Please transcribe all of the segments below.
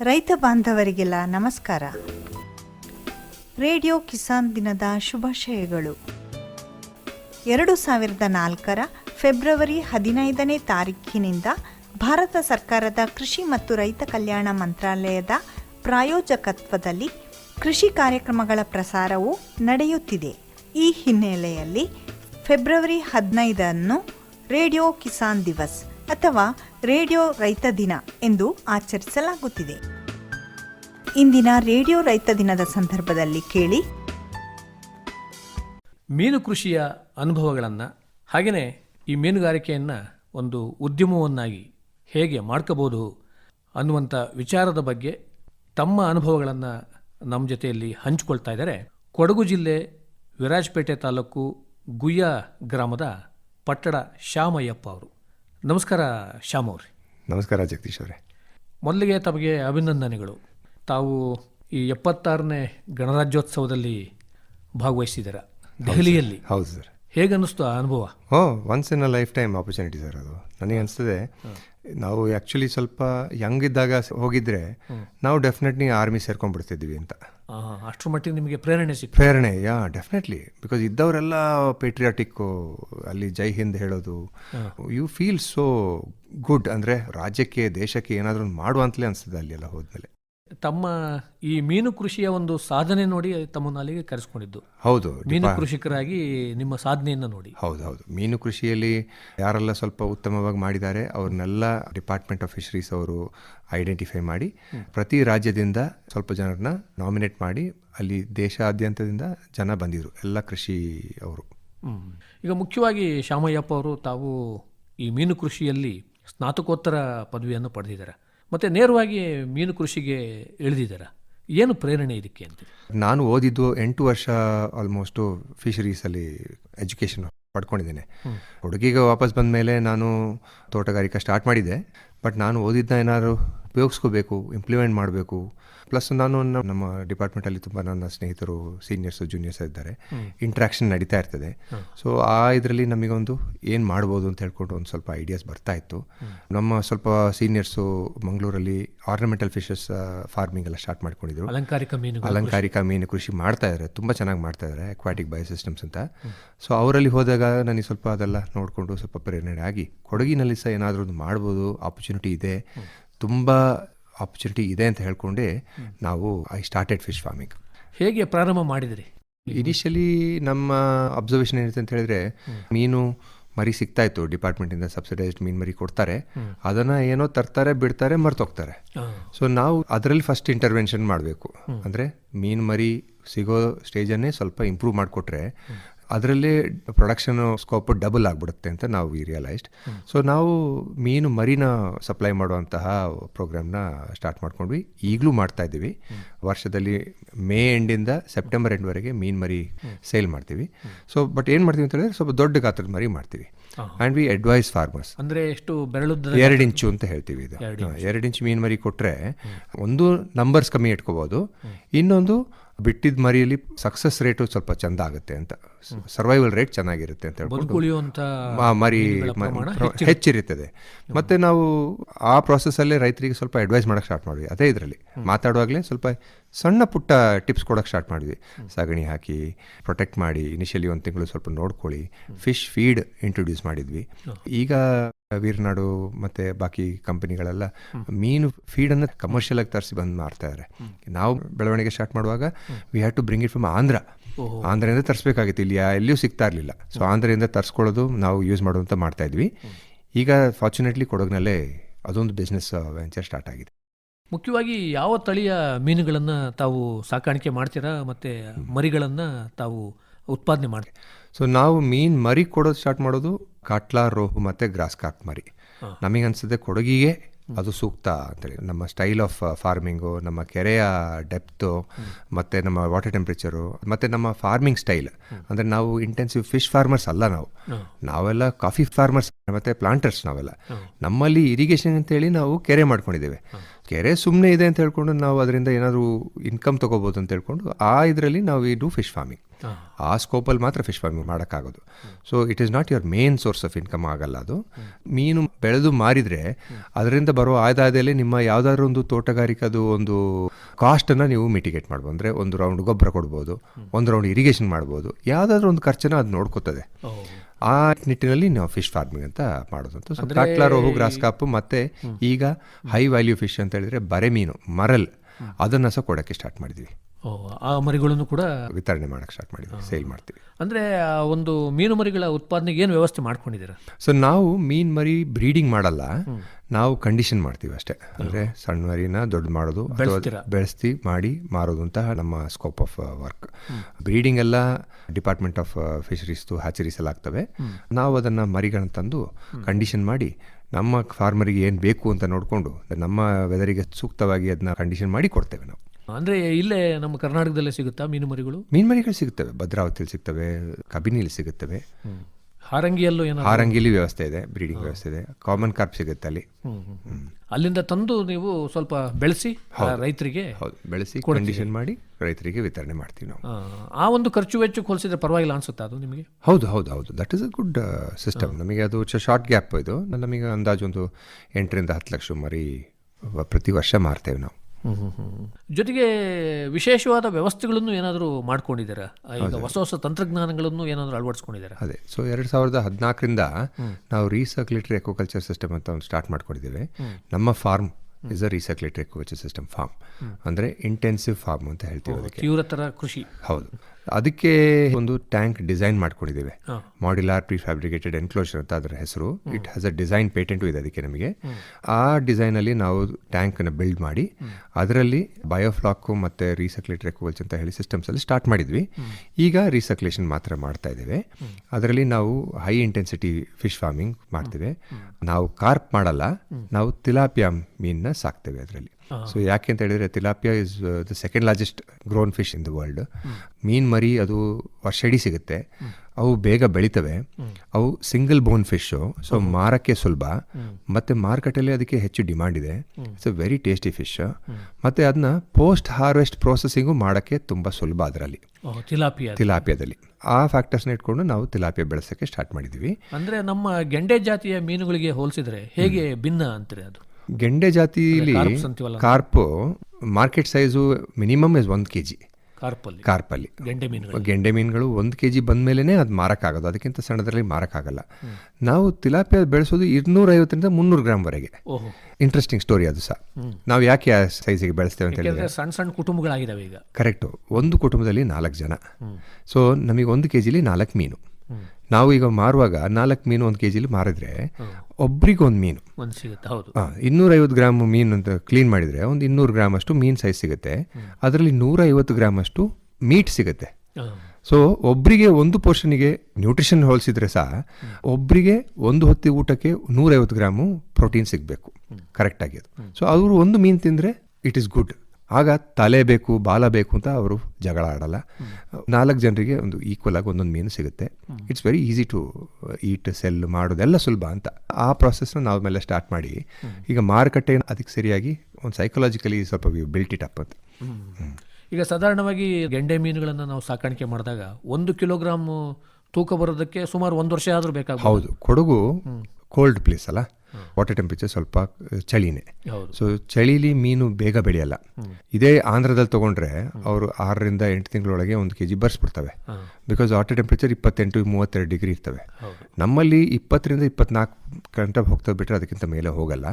ರೈತ ಬಾಂಧವರಿಗೆಲ್ಲ ನಮಸ್ಕಾರ. ರೇಡಿಯೋ ಕಿಸಾನ್ ದಿನದ ಶುಭಾಶಯಗಳು. ಎರಡು ಸಾವಿರದ ನಾಲ್ಕರ ಫೆಬ್ರವರಿ ಹದಿನೈದನೇ ತಾರೀಖಿನಿಂದ ಭಾರತ ಸರ್ಕಾರದ ಕೃಷಿ ಮತ್ತು ರೈತ ಕಲ್ಯಾಣ ಮಂತ್ರಾಲಯದ ಪ್ರಾಯೋಜಕತ್ವದಲ್ಲಿ ಕೃಷಿ ಕಾರ್ಯಕ್ರಮಗಳ ಪ್ರಸಾರವು ನಡೆಯುತ್ತಿದೆ. ಈ ಹಿನ್ನೆಲೆಯಲ್ಲಿ ಫೆಬ್ರವರಿ ಹದಿನೈದನ್ನು ರೇಡಿಯೋ ಕಿಸಾನ್ ದಿವಸ್ ಅಥವಾ ರೇಡಿಯೋ ರೈತ ದಿನ ಎಂದು ಆಚರಿಸಲಾಗುತ್ತಿದೆ. ಇಂದಿನ ರೇಡಿಯೋ ರೈತ ದಿನದ ಸಂದರ್ಭದಲ್ಲಿ ಕೇಳಿ. ಮೀನು ಕೃಷಿಯ ಅನುಭವಗಳನ್ನು ಹಾಗೆಯೇ ಈ ಮೀನುಗಾರಿಕೆಯನ್ನು ಒಂದು ಉದ್ಯಮವನ್ನಾಗಿ ಹೇಗೆ ಮಾಡ್ಕೋಬೋದು ಅನ್ನುವಂಥ ವಿಚಾರದ ಬಗ್ಗೆ ತಮ್ಮ ಅನುಭವಗಳನ್ನು ನಮ್ಮ ಜೊತೆಯಲ್ಲಿ ಹಂಚಿಕೊಳ್ತಾ ಇದ್ದಾರೆ. ಕೊಡಗು ಜಿಲ್ಲೆ ವಿರಾಜಪೇಟೆ ತಾಲೂಕು ಗುಯ್ಯ ಗ್ರಾಮದ ಪಟ್ಟಡ ಶ್ಯಾಮಯ್ಯಪ್ಪ ಅವರು. ನಮಸ್ಕಾರ ಶ್ಯಾಮ್ ಅವ್ರಿ. ನಮಸ್ಕಾರ ಜಗದೀಶ್ ಅವರೇ. ಮೊದಲಿಗೆ ತಮಗೆ ಅಭಿನಂದನೆಗಳು. ತಾವು ಈ ಎಪ್ಪತ್ತಾರನೇ ಗಣರಾಜ್ಯೋತ್ಸವದಲ್ಲಿ ಭಾಗವಹಿಸಿದ್ದೀರ? ದೆಹಲಿಯಲ್ಲಿ. ಹೌದು ಸರ್. ಹೇಗನ್ನಿಸ್ತು ಆ ಅನುಭವ? ಓ once in a lifetime opportunity sir ಅದು. ನನಗೆ ಅನಿಸ್ತದೆ ನಾವು ಆ್ಯಕ್ಚುಲಿ ಸ್ವಲ್ಪ ಯಂಗ್ ಇದ್ದಾಗ ಹೋಗಿದ್ರೆ ನಾವು ಡೆಫಿನೆಟ್ಲಿ ಆರ್ಮಿ ಸೇರ್ಕೊಂಡ್ಬಿಡ್ತಿದ್ವಿ ಅಂತ. ಅಷ್ಟ್ರ ಮಟ್ಟಿಗೆ ನಿಮಗೆ ಪ್ರೇರಣೆ ಸಿಕ್ತು ಪ್ರೇರಣೆ ಯಾ ಡೆಫಿನೆಟ್ಲಿ ಬಿಕಾಸ್ ಇದ್ದವರೆಲ್ಲ ಪೇಟ್ರಿಯಾಟಿಕ್ಕು ಅಲ್ಲಿ ಜೈ ಹಿಂದ್ ಹೇಳೋದು ಯು ಫೀಲ್ ಸೋ ಗುಡ್ ಅಂದರೆ ರಾಜ್ಯಕ್ಕೆ ದೇಶಕ್ಕೆ ಏನಾದರೂ ಮಾಡುವಂತಲೇ ಅನಿಸ್ತದೆ ಅಲ್ಲಿ ಎಲ್ಲ ಹೋದ್ಮೇಲೆ. ತಮ್ಮ ಈ ಮೀನು ಕೃಷಿಯ ಒಂದು ಸಾಧನೆ ನೋಡಿ ತಮ್ಮನ್ನು ಅಲ್ಲಿಗೆ ಕರೆಸ್ಕೊಂಡಿದ್ದು. ಹೌದು ಮೀನು ಕೃಷಿಕರಾಗಿ ನಿಮ್ಮ ಸಾಧನೆಯನ್ನು ನೋಡಿ. ಹೌದು ಹೌದು. ಮೀನು ಕೃಷಿಯಲ್ಲಿ ಯಾರೆಲ್ಲ ಸ್ವಲ್ಪ ಉತ್ತಮವಾಗಿ ಮಾಡಿದ್ದಾರೆ ಅವ್ರನ್ನೆಲ್ಲ ಡಿಪಾರ್ಟ್ಮೆಂಟ್ ಆಫ್ ಫಿಶರೀಸ್ ಅವರು ಐಡೆಂಟಿಫೈ ಮಾಡಿ ಪ್ರತಿ ರಾಜ್ಯದಿಂದ ಸ್ವಲ್ಪ ಜನರನ್ನ ನಾಮಿನೇಟ್ ಮಾಡಿ ಅಲ್ಲಿ ದೇಶಾದ್ಯಂತದಿಂದ ಜನ ಬಂದಿದ್ರು ಎಲ್ಲ ಕೃಷಿ ಅವರು. ಈಗ ಮುಖ್ಯವಾಗಿ ಶ್ಯಾಮಯ್ಯಪ್ಪ ಅವರು ತಾವು ಈ ಮೀನು ಕೃಷಿಯಲ್ಲಿ ಸ್ನಾತಕೋತ್ತರ ಪದವಿಯನ್ನು ಪಡೆದಿದ್ದಾರೆ. ಮತ್ತು ನೇರವಾಗಿ ಮೀನು ಕೃಷಿಗೆ ಇಳಿದಿದ್ದಾರೆ ಏನು ಪ್ರೇರಣೆ ಇದಕ್ಕೆ ಅಂತ? ನಾನು ಓದಿದ್ದು ಎಂಟು ವರ್ಷ ಆಲ್ಮೋಸ್ಟು ಫಿಶರೀಸಲ್ಲಿ ಎಜುಕೇಷನ್ ಪಡ್ಕೊಂಡಿದ್ದೇನೆ. ಹುಡುಗಿಗೆ ವಾಪಸ್ ಬಂದ ಮೇಲೆ ನಾನು ತೋಟಗಾರಿಕೆ ಸ್ಟಾರ್ಟ್ ಮಾಡಿದ್ದೆ. ಬಟ್ ನಾನು ಓದಿದ್ದ ಏನಾದ್ರು ಉಪಯೋಗಿಸ್ಕೋಬೇಕು ಇಂಪ್ಲಿಮೆಂಟ್ ಮಾಡಬೇಕು. ಪ್ಲಸ್ ನಾನು ನಮ್ಮ ಡಿಪಾರ್ಟ್ಮೆಂಟಲ್ಲಿ ತುಂಬ ನನ್ನ ಸ್ನೇಹಿತರು ಸೀನಿಯರ್ಸು ಜೂನಿಯರ್ಸ್ ಇದ್ದಾರೆ. ಇಂಟ್ರಾಕ್ಷನ್ ನಡೀತಾ ಇರ್ತದೆ. ಸೊ ಆ ಇದರಲ್ಲಿ ನಮಗೊಂದು ಏನು ಮಾಡ್ಬೋದು ಅಂತ ಹೇಳ್ಕೊಂಡು ಒಂದು ಸ್ವಲ್ಪ ಐಡಿಯಾಸ್ ಬರ್ತಾ ಇತ್ತು. ನಮ್ಮ ಸ್ವಲ್ಪ ಸೀನಿಯರ್ಸು ಮಂಗಳೂರಲ್ಲಿ ಆರ್ನಮೆಂಟಲ್ ಫಿಶಸ್ ಫಾರ್ಮಿಂಗ್ ಎಲ್ಲ ಸ್ಟಾರ್ಟ್ ಮಾಡ್ಕೊಂಡಿದ್ರು. ಅಲಂಕಾರಿಕ ಮೀನು ಅಲಂಕಾರಿಕ ಮೀನು ಕೃಷಿ ಮಾಡ್ತಾ ಇದ್ದಾರೆ ತುಂಬ ಚೆನ್ನಾಗಿ ಮಾಡ್ತಾ ಇದ್ದಾರೆ ಅಕ್ವಾಟಿಕ್ ಬಯೋಸಿಸ್ಟಮ್ಸ್ ಅಂತ. ಸೊ ಅವರಲ್ಲಿ ಹೋದಾಗ ನನಗೆ ಸ್ವಲ್ಪ ಅದೆಲ್ಲ ನೋಡಿಕೊಂಡು ಸ್ವಲ್ಪ ಪ್ರೇರಣೆ ಆಗಿ ಕೊಡಗಿನಲ್ಲಿ ಸಹ ಏನಾದರೂ ಒಂದು ಮಾಡ್ಬೋದು ಆಪರ್ಚುನಿಟಿ ಇದೆ. ತುಂಬ ಆಪರ್ಚುನಿಟಿ ಇದೆ ಅಂತ ಹೇಳ್ಕೊಂಡೆ ನಾವು ಐ ಸ್ಟಾರ್ಟೆಡ್ ಫಿಶ್ ಫಾರ್ಮಿಂಗ್ ಹೇಗೆ ಪ್ರಾರಂಭ ಮಾಡಿದ್ರಿ? ಇನಿಷಿಯಲಿ ನಮ್ಮ ಅಬ್ಸರ್ವೇಷನ್ ಏನಿದೆ ಅಂತ ಹೇಳಿದ್ರೆ ಮೀನು ಮರಿ ಸಿಗ್ತಾ ಇತ್ತು ಡಿಪಾರ್ಟ್ಮೆಂಟಿಂದ ಸಬ್ಸಿಡೈಸ್ಡ್ ಮೀನು ಮರಿ ಕೊಡ್ತಾರೆ. ಅದನ್ನು ಏನೋ ತರ್ತಾರೆ ಬಿಡ್ತಾರೆ ಮರ್ತೋಗ್ತಾರೆ. ಸೊ ನಾವು ಅದರಲ್ಲಿ ಫಸ್ಟ್ ಇಂಟರ್ವೆನ್ಷನ್ ಮಾಡಬೇಕು. ಅಂದರೆ ಮೀನು ಮರಿ ಸಿಗೋ ಸ್ಟೇಜನ್ನೇ ಸ್ವಲ್ಪ ಇಂಪ್ರೂವ್ ಮಾಡಿಕೊಟ್ರೆ ಅದರಲ್ಲೇ ಪ್ರೊಡಕ್ಷನ್ ಸ್ಕೋಪ್ ಡಬಲ್ ಆಗಿಬಿಡುತ್ತೆ ಅಂತ ನಾವು ರಿಯಲೈಸ್ಡ್ ಸೊ ನಾವು ಮೀನು ಮರಿನ ಸಪ್ಲೈ ಮಾಡುವಂತಹ ಪ್ರೋಗ್ರಾಮ್ನ ಸ್ಟಾರ್ಟ್ ಮಾಡ್ಕೊಂಡ್ವಿ. ಈಗಲೂ ಮಾಡ್ತಾ ಇದ್ದೀವಿ. ವರ್ಷದಲ್ಲಿ ಮೇ ಎಂಡಿಂದ ಸೆಪ್ಟೆಂಬರ್ ಎಂಡ್ವರೆಗೆ ಮೀನು ಮರಿ ಸೇಲ್ ಮಾಡ್ತೀವಿ. ಸೊ ಬಟ್ ಏನು ಮಾಡ್ತೀವಿ ಅಂತ ಹೇಳಿದ್ರೆ ಸ್ವಲ್ಪ ದೊಡ್ಡ ಗಾತ್ರದ ಮರಿ ಮಾಡ್ತೀವಿ. ಆ್ಯಂಡ್ ವಿ ಅಡ್ವೈಸ್ ಫಾರ್ಮರ್ಸ್ ಅಂದರೆ ಎಷ್ಟು ಬೆರಳು ಎರಡು ಇಂಚು ಅಂತ ಹೇಳ್ತೀವಿ ಇದು. ಎರಡು ಇಂಚು. ಮೀನು ಮರಿ ಕೊಟ್ಟರೆ ಒಂದು ನಂಬರ್ಸ್ ಕಮ್ಮಿ ಇಟ್ಕೋಬೋದು. ಇನ್ನೊಂದು ಬಿಟ್ಟಿದ್ದ ಮರಿಯಲ್ಲಿ ಸಕ್ಸಸ್ ರೇಟು ಸ್ವಲ್ಪ ಚಂದ ಆಗುತ್ತೆ ಅಂತ. ಸರ್ವೈವಲ್ ರೇಟ್ ಚೆನ್ನಾಗಿರುತ್ತೆ ಅಂತ ಹೇಳ್ಬೋದು ಮರಿ ಹೆಚ್ಚಿರುತ್ತದೆ. ಮತ್ತೆ ನಾವು ಆ ಪ್ರಾಸೆಸ್ಸಲ್ಲೇ ರೈತರಿಗೆ ಸ್ವಲ್ಪ ಅಡ್ವೈಸ್ ಮಾಡೋಕ್ಕೆ ಸ್ಟಾರ್ಟ್ ಮಾಡಿದ್ವಿ ಅದೇ ಇದರಲ್ಲಿ. ಮಾತಾಡುವಾಗಲೇ ಸ್ವಲ್ಪ ಸಣ್ಣ ಪುಟ್ಟ ಟಿಪ್ಸ್ ಕೊಡೋಕ್ಕೆ ಸ್ಟಾರ್ಟ್ ಮಾಡಿದ್ವಿ. ಸಗಣಿ ಹಾಕಿ ಪ್ರೊಟೆಕ್ಟ್ ಮಾಡಿ ಇನಿಷಿಯಲಿ ಒಂದು ತಿಂಗಳು ಸ್ವಲ್ಪ ನೋಡ್ಕೊಳ್ಳಿ ಫಿಶ್ ಫೀಡ್ ಇಂಟ್ರೊಡ್ಯೂಸ್ ಮಾಡಿದ್ವಿ. ಈಗ ವೀರನಾಡು ಮತ್ತು ಬಾಕಿ ಕಂಪನಿಗಳೆಲ್ಲ ಮೀನು ಫೀಡನ್ನು ಕಮರ್ಷಿಯಲ್ ಆಗಿ ತರಿಸಿ ಬಂದು ಮಾರ್ತಾ ಇದ್ದಾರೆ ನಾವು ಬೆಳವಣಿಗೆ ಸ್ಟಾರ್ಟ್ ಮಾಡುವಾಗ we have to bring it from Andhra ಆಂಧ್ರದಿಂದ ತರಿಸ್ಬೇಕಾಗಿತ್ತು. ಇಲ್ಲಿ ಎಲ್ಲಿಯೂ ಸಿಗ್ತಾ ಇರಲಿಲ್ಲ. ಸೊ ಆಂಧ್ರದಿಂದ ತರಿಸ್ಕೊಳ್ಳೋದು ನಾವು ಯೂಸ್ ಮಾಡುವಂತ ಮಾಡ್ತಾ ಇದ್ವಿ. ಈಗ ಫಾರ್ಚುನೇಟ್ಲಿ ಕೊಡಗಿನಲ್ಲೇ ಅದೊಂದು ಬಿಸ್ನೆಸ್ ವೆಂಚರ್ ಸ್ಟಾರ್ಟ್ ಆಗಿದೆ. ಮುಖ್ಯವಾಗಿ ಯಾವ ತಳಿಯ ಮೀನುಗಳನ್ನು ತಾವು ಸಾಕಾಣಿಕೆ ಮಾಡ್ತೀರಾ ಮತ್ತು ಮರಿಗಳನ್ನು ತಾವು ಉತ್ಪಾದನೆ ಮಾಡ್ತೀರಾ? ಸೊ ನಾವು ಮೀನು ಮರಿ ಕೊಡೋದು ಸ್ಟಾರ್ಟ್ ಮಾಡೋದು ಕಾಟ್ಲಾ ರೋಹು ಮತ್ತು ಗ್ರಾಸ್ ಕಾರ್ಪ್ ಮರಿ. ನಮಗೆ ಅನ್ಸುತ್ತೆ ಕೊಡಗಿಗೆ ಅದು ಸೂಕ್ತ ಅಂತೇಳಿ. ನಮ್ಮ ಸ್ಟೈಲ್ ಆಫ್ ಫಾರ್ಮಿಂಗು ನಮ್ಮ ಕೆರೆಯ ಡೆಪ್ತು ಮತ್ತು ನಮ್ಮ ವಾಟರ್ ಟೆಂಪ್ರೇಚರು ಮತ್ತು ನಮ್ಮ ಫಾರ್ಮಿಂಗ್ ಸ್ಟೈಲ್ ಅಂದರೆ ನಾವು ಇಂಟೆನ್ಸಿವ್ ಫಿಶ್ ಫಾರ್ಮರ್ಸ್ ಅಲ್ಲ ನಾವು. ನಾವೆಲ್ಲ ಕಾಫಿ ಫಾರ್ಮರ್ಸ್ ಮತ್ತು ಪ್ಲಾಂಟರ್ಸ್ ನಾವೆಲ್ಲ. ನಮ್ಮಲ್ಲಿ ಇರಿಗೇಷನ್ ಅಂತೇಳಿ ನಾವು ಕೆರೆ ಮಾಡ್ಕೊಂಡಿದ್ದೇವೆ. ಕೆರೆ ಸುಮ್ಮನೆ ಇದೆ ಅಂತ ಹೇಳ್ಕೊಂಡು ನಾವು ಅದರಿಂದ ಏನಾದರೂ ಇನ್ಕಮ್ ತೊಗೋಬೋದು ಅಂತ ಹೇಳ್ಕೊಂಡು ಆ ಇದರಲ್ಲಿ ನಾವು ಈ ಡೂ ಫಿಶ್ ಫಾರ್ಮಿಂಗ್ ಆ ಸ್ಕೋಪಲ್ಲಿ ಮಾತ್ರ fish farming ಮಾಡೋಕ್ಕಾಗೋದು. So it is not your main source of income ಆಗಲ್ಲ ಅದು. ಮೀನು ಬೆಳೆದು ಮಾರಿದರೆ ಅದರಿಂದ ಬರೋ ಆದಾಯದಲ್ಲಿ ನಿಮ್ಮ ಯಾವುದಾದ್ರೂ ಒಂದು ತೋಟಗಾರಿಕೆದು ಒಂದು ಕಾಸ್ಟನ್ನು ನೀವು ಮಿಟಿಗೇಟ್ ಮಾಡ್ಬೋದು. ಅಂದರೆ ಒಂದು ರೌಂಡ್ ಗೊಬ್ಬರ ಕೊಡ್ಬೋದು ಒಂದು ರೌಂಡ್ ಇರಿಗೇಷನ್ ಮಾಡ್ಬೋದು. ಯಾವುದಾದ್ರೂ ಒಂದು ಖರ್ಚನ್ನು ಅದು ನೋಡ್ಕೋತದೆ. ಆ ನಿಟ್ಟಿನಲ್ಲಿ ನಾವು ಫಿಶ್ ಫಾರ್ಮಿಂಗ್ ಅಂತ ಮಾಡೋದಂತ. So catla rohu grass carp ಮತ್ತೆ ಈಗ ಹೈ ವ್ಯಾಲ್ಯೂ ಫಿಶ್ ಅಂತ ಹೇಳಿದ್ರೆ ಬರೆ ಮೀನು ಮರಲ್ ಅದನ್ನ ಸಹ ಕೊಡೋಕ್ಕೆ ಸ್ಟಾರ್ಟ್ ಮಾಡಿದ್ವಿ. ಆ ಮರಿಗಳನ್ನು ಕೂಡ ವಿತರಣೆ ಮಾಡಕ್ಕೆ ಸ್ಟಾರ್ಟ್ ಮಾಡಿದ್ವಿ ಸೇಲ್ ಮಾಡ್ತೀವಿ. ಅಂದ್ರೆ ಒಂದು ಮೀನು ಮರಿಗಳ ಉತ್ಪಾದನೆಗೆ ಏನು ವ್ಯವಸ್ಥೆ ಮಾಡ್ಕೊಂಡಿದ್ದೀರಾ? ಸೊ ನಾವು ಮೀನ್ ಮರಿ ಬ್ರೀಡಿಂಗ್ ಮಾಡಲ್ಲ. ನಾವು ಕಂಡೀಷನ್ ಮಾಡ್ತೀವಿ ಅಷ್ಟೇ. ಅಂದರೆ ಸಣ್ಣ ಮರಿನ ದೊಡ್ಡ ಮಾಡೋದು ಬೆಳೆಸ್ತಿ ಮಾಡಿ ಮಾರೋದು ಅಂತ ನಮ್ಮ ಸ್ಕೋಪ್ ಆಫ್ ವರ್ಕ್ ಬ್ರೀಡಿಂಗ್ ಎಲ್ಲ ಡಿಪಾರ್ಟ್ಮೆಂಟ್ ಆಫ್ ಫಿಶರೀಸ್ದು ಹ್ಯಾಚರೀಸ್ ಎಲ್ಲ ಆಗ್ತವೆ. ನಾವು ಅದನ್ನು ಮರಿಗಳನ್ನ ತಂದು ಕಂಡೀಷನ್ ಮಾಡಿ ನಮ್ಮ ಫಾರ್ಮರಿಗೆ ಏನು ಬೇಕು ಅಂತ ನೋಡಿಕೊಂಡು ನಮ್ಮ ವೆದರಿಗೆ ಸೂಕ್ತವಾಗಿ ಅದನ್ನ ಕಂಡೀಷನ್ ಮಾಡಿ ಕೊಡ್ತೇವೆ ನಾವು. ಅಂದ್ರೆ ಇಲ್ಲೇ ನಮ್ಮ ಕರ್ನಾಟಕದಲ್ಲೇ ಸಿಗುತ್ತಾ ಮೀನು ಮರಿಗಳು? ಮೀನು ಮರಿಗಳು ಸಿಗುತ್ತವೆ. ಭದ್ರಾವತಿಯಲ್ಲಿ ಸಿಗ್ತವೆ ಕಬಿನಿಲಿ ಸಿಗುತ್ತವೆ. ಹಾರಂಗಿಯಲ್ಲೂ ಏನೋ ಹಾರಂಗಿಲಿ ವ್ಯವಸ್ಥೆ ಇದೆ ಬ್ರೀಡಿಂಗ್ ವ್ಯವಸ್ಥೆ ಇದೆ. ಕಾಮನ್ ಕಾರ್ಪ್ ಸಿಗುತ್ತೆ ಅಲ್ಲಿ. ಅಲ್ಲಿಂದ ತಂದು ನೀವು ಸ್ವಲ್ಪ ಬೆಳೆಸಿ ರೈತರಿಗೆ ಹೌದು. ಬೆಳೆಸಿ ಕಂಡೀಷನ್ ಮಾಡಿ ರೈತರಿಗೆ ವಿತರಣೆ ಮಾಡ್ತೀವಿ ನಾವು. ಆ, ಆ ಒಂದು ಖರ್ಚು ವೆಚ್ಚಕ್ಕೆ ಹೋಲಿಸಿದ್ರೆ ಪರವಾಗಿಲ್ಲ ಅನ್ಸುತ್ತಾ ಅದು ನಿಮಗೆ? ಹೌದು ಹೌದು ಹೌದು. That is a good system ನಮಗೆ ಅದು ಶಾರ್ಟ್ ಗ್ಯಾಪ್ ಇದು. ನಮಗೆ ಅಂದಾಜು ಒಂದು ಎಂಟರಿಂದ ಹತ್ತು ಲಕ್ಷ ಮರಿ ಪ್ರತಿ ವರ್ಷ ಮಾರ್ತೇವೆ ನಾವು. ಜೊತೆಗೆ ವಿಶೇಷವಾದ ವ್ಯವಸ್ಥೆಗಳನ್ನು ಏನಾದರೂ ಮಾಡ್ಕೊಂಡಿದ್ದಾರೆ? ಈಗ ಹೊಸ ಹೊಸ ತಂತ್ರಜ್ಞಾನಗಳನ್ನು ಏನಾದರೂ ಅಳವಡಿಸ್ಕೊಂಡಿದ್ದಾರೆ? ಅದೇ. ಸೊ ಎರಡು ಸಾವಿರದ ಹದಿನಾಲ್ಕರಿಂದ ನಾವು ರೀಸರ್ಕ್ಯುಲೇಟರಿ ಎಕೋಕಲ್ಚರ್ ಸಿಸ್ಟಮ್ ಅಂತ ಒಂದು ಸ್ಟಾರ್ಟ್ ಮಾಡ್ಕೊಂಡಿದ್ದೇವೆ. ನಮ್ಮ farm is a recirculatory aquaculture system farm. ಅಂದರೆ ಇಂಟೆನ್ಸಿವ್ ಫಾರ್ಮ್ ಅಂತ ಹೇಳ್ತೀವಿ ತೀವ್ರತರ ಕೃಷಿ. ಹೌದು. ಅದಕ್ಕೆ ಒಂದು ಟ್ಯಾಂಕ್ ಡಿಸೈನ್ ಮಾಡ್ಕೊಂಡಿದ್ದೇವೆ. ಮಾಡ್ಯುಲಾರ್ ಪ್ರೀ ಫ್ಯಾಬ್ರಿಕೇಟೆಡ್ ಎನ್ಕ್ಲೋಜರ್ ಅಂತ ಅದರ ಹೆಸರು. It has a design patent ಇದೆ ಅದಕ್ಕೆ ನಮಗೆ. ಆ ಡಿಸೈನಲ್ಲಿ ನಾವು ಟ್ಯಾಂಕನ್ನು ಬಿಲ್ಡ್ ಮಾಡಿ ಅದರಲ್ಲಿ ಬಯೋಫ್ಲಾಕು ಮತ್ತು ರೀಸರ್ಕ್ಯುಲೇಟರ್ ಎಕ್ವಲ್ಸ್ ಅಂತ ಹೇಳಿ ಸಿಸ್ಟಮ್ಸಲ್ಲಿ ಸ್ಟಾರ್ಟ್ ಮಾಡಿದ್ವಿ. ಈಗ ರೀಸರ್ಕ್ಯುಲೇಷನ್ ಮಾತ್ರ ಮಾಡ್ತಾ ಇದ್ದೇವೆ. ಅದರಲ್ಲಿ ನಾವು ಹೈ ಇಂಟೆನ್ಸಿಟಿ ಫಿಶ್ ಫಾರ್ಮಿಂಗ್ ಮಾಡ್ತೇವೆ. ನಾವು ಕಾರ್ಪ್ ಮಾಡಲ್ಲ. ನಾವು ತಿಲಾಪಿಯಾ ಮೀನನ್ನ ಸಾಕ್ತೇವೆ ಅದರಲ್ಲಿ. ಸೊ ಯಾಕೆ ಅಂತ ಹೇಳಿದ್ರೆ tilapia is the second largest grown fish in the world ಮೀನ್ ಮರಿ ಅದು ವರ್ಷಡಿ ಸಿಗುತ್ತೆ. ಅವು ಬೇಗ ಬೆಳಿತವೆ. ಅವು ಸಿಂಗಲ್ ಬೋನ್ ಫಿಶ್ಶು ಸೊ ಮಾರಕ್ಕೆ ಸುಲಭ. ಮತ್ತೆ ಮಾರ್ಕೆಟಲ್ಲಿ ಅದಕ್ಕೆ ಹೆಚ್ಚು ಡಿಮ್ಯಾಂಡ್ ಇದೆ. It's a very tasty fish ಮತ್ತೆ ಅದನ್ನ ಪೋಸ್ಟ್ ಹಾರ್ವೆಸ್ಟ್ ಪ್ರೊಸೆಸಿಂಗು ಮಾಡೋಕ್ಕೆ ತುಂಬ ಸುಲಭ ಅದರಲ್ಲಿ. ತಿಲಾಪಿಯಾ ತಿಲಾಪಿಯಾದಲ್ಲಿ. ಆ ಫ್ಯಾಕ್ಟರ್ಸ್ನ ಇಟ್ಕೊಂಡು ನಾವು ತಿಲಾಪಿಯ ಬೆಳೆಸೋಕ್ಕೆ ಸ್ಟಾರ್ಟ್ ಮಾಡಿದ್ವಿ. ಅಂದ್ರೆ ನಮ್ಮ ಗೆಂಡೆ ಜಾತಿಯ ಮೀನುಗಳಿಗೆ ಹೋಲಿಸಿದ್ರೆ ಹೇಗೆ ಭಿನ್ನ ಅಂತಾರೆ ಅದು? ಗೆಂಡೆ ಜಾತಿಲಿ carp. Market size minimum is ಒಂದು ಕೆ ಜಿ ಕಾರ್ಪಲ್ಲಿ? ಕಾರ್ಪಲ್ಲಿ. ಗೆಂಡೆ ಮೀನುಗಳು? ಗೆಂಡೆ ಮೀನುಗಳು ಒಂದು ಕೆ ಜಿ ಬಂದ ಮೇಲೇ ಅದು ಮಾರಕ್ಕಾಗೋದು. ಅದಕ್ಕಿಂತ ಸಣ್ಣದರಲ್ಲಿ ಮಾರಕ್ಕಾಗಲ್ಲ. ನಾವು ತಿಲಾಪಿಯ ಬೆಳೆಸೋದು ಇನ್ನೂರೈವತ್ತರಿಂದ ಮುನ್ನೂರು ಗ್ರಾಮ್ವರೆಗೆ ಇಂಟ್ರೆಸ್ಟಿಂಗ್ ಸ್ಟೋರಿ ಅದು ಸಹ. ನಾವು ಯಾಕೆ ಆ ಸೈಜಿಗೆ ಬೆಳೆಸ್ತೇವೆ ಅಂತ ಹೇಳಿದ್ರೆ ಸಣ್ಣ ಸಣ್ಣ ಕುಟುಂಬಗಳಾಗಿದ್ದಾವೆ ಈಗ. ಕರೆಕ್ಟು ಒಂದು ಕುಟುಂಬದಲ್ಲಿ ನಾಲ್ಕು ಜನ. ಸೊ ನಮಗೆ ಒಂದು ಕೆ ಜಿಲಿ ನಾಲ್ಕು ಮೀನು. ನಾವು ಈಗ ಮಾರುವಾಗ ನಾಲ್ಕು ಮೀನು ಒಂದು ಕೆ ಜಿಲಿ ಮಾರಿದ್ರೆ ಒಬ್ರಿಗೆ ಒಂದು ಮೀನು. ಒಂದು ಸಿಗುತ್ತೆ ಹೌದು. ಹಾಂ ಇನ್ನೂರೈವತ್ತು ಗ್ರಾಮ್ ಮೀನು ಅಂತ ಕ್ಲೀನ್ ಮಾಡಿದರೆ ಒಂದು ಇನ್ನೂರು ಗ್ರಾಮ್ ಅಷ್ಟು ಮೀನು ಸೈಜ್ ಸಿಗುತ್ತೆ. ಅದರಲ್ಲಿ ನೂರೈವತ್ತು ಗ್ರಾಮ್ ಅಷ್ಟು ಮೀಟ್ ಸಿಗುತ್ತೆ. ಸೊ ಒಬ್ಬರಿಗೆ ಒಂದು ಪೋರ್ಷನಿಗೆ ನ್ಯೂಟ್ರಿಷನ್ ಹೋಲಿಸಿದ್ರೆ ಸಹ ಒಬ್ಬರಿಗೆ ಒಂದು ಹೊತ್ತಿ ಊಟಕ್ಕೆ ನೂರೈವತ್ತು ಗ್ರಾಮು ಪ್ರೋಟೀನ್ ಸಿಗಬೇಕು. ಕರೆಕ್ಟಾಗಿ ಅದು. ಸೊ ಅವರು ಒಂದು ಮೀನು ತಿಂದರೆ ಇಟ್ ಈಸ್ ಗುಡ್ ಆಗ ತಲೆ ಬೇಕು ಬಾಲ ಬೇಕು ಅಂತ ಅವರು ಜಗಳ ಆಡಲ್ಲ. ನಾಲ್ಕು ಜನರಿಗೆ ಒಂದು ಈಕ್ವಲ್ ಆಗಿ ಒಂದೊಂದು ಮೀನು ಸಿಗುತ್ತೆ. It's very easy to eat sell ಮಾಡೋದೆಲ್ಲ ಸುಲಭ ಅಂತ. ಆ ಪ್ರಾಸೆಸ್ನ ನಾವು ಮೇಲೆ ಸ್ಟಾರ್ಟ್ ಮಾಡಿ. ಈಗ ಮಾರುಕಟ್ಟೆ ಅದಕ್ಕೆ ಸರಿಯಾಗಿ ಒಂದು ಸೈಕಲಾಜಿಕಲಿ ಸ್ವಲ್ಪ ಬಿಲ್ಟ್ ಇಟ್ ಅಪ್ ಅಂತ. ಈಗ ಸಾಧಾರಣವಾಗಿ ಗೆಂಡೆ ಮೀನುಗಳನ್ನು ನಾವು ಸಾಕಾಣಿಕೆ ಮಾಡಿದಾಗ ಒಂದು ಕಿಲೋಗ್ರಾಮ್ ತೂಕ ಬರೋದಕ್ಕೆ ಸುಮಾರು ಒಂದು ವರ್ಷ ಆದರೂ ಬೇಕಾಗುತ್ತೆ ಹೌದು. ಕೊಡಗು ಕೋಲ್ಡ್ ಪ್ಲೇಸ್ ಅಲ್ಲ? ವಾಟರ್ ಟೆಂಪ್ರೇಚರ್ ಸ್ವಲ್ಪ ಚಳಿನೇ. ಸೊ ಚಳಿಲಿ ಮೀನು ಬೇಗ ಬೆಳೆಯಲ್ಲ. ಇದೇ ಆಂಧ್ರದಲ್ಲಿ ತಗೊಂಡ್ರೆ ಅವರು ಆರರಿಂದ ಎಂಟು ತಿಂಗಳೊಳಗೆ ಒಂದು ಕೆ ಜಿ ಬರ್ಸ್ಬಿಡ್ತವೆ ಬಿಕಾಸ್ ವಾಟರ್ ಟೆಂಪ್ರೇಚರ್ ಇಪ್ಪತ್ತೆಂಟು ಮೂವತ್ತೆರಡು ಡಿಗ್ರಿ ಇರ್ತವೆ. ನಮ್ಮಲ್ಲಿ ಇಪ್ಪತ್ತರಿಂದ ಇಪ್ಪತ್ನಾಲ್ಕು ಗಂಟೆ ಹೋಗ್ತದೆ ಬಿಟ್ಟರೆ ಅದಕ್ಕಿಂತ ಮೇಲೆ ಹೋಗಲ್ಲ.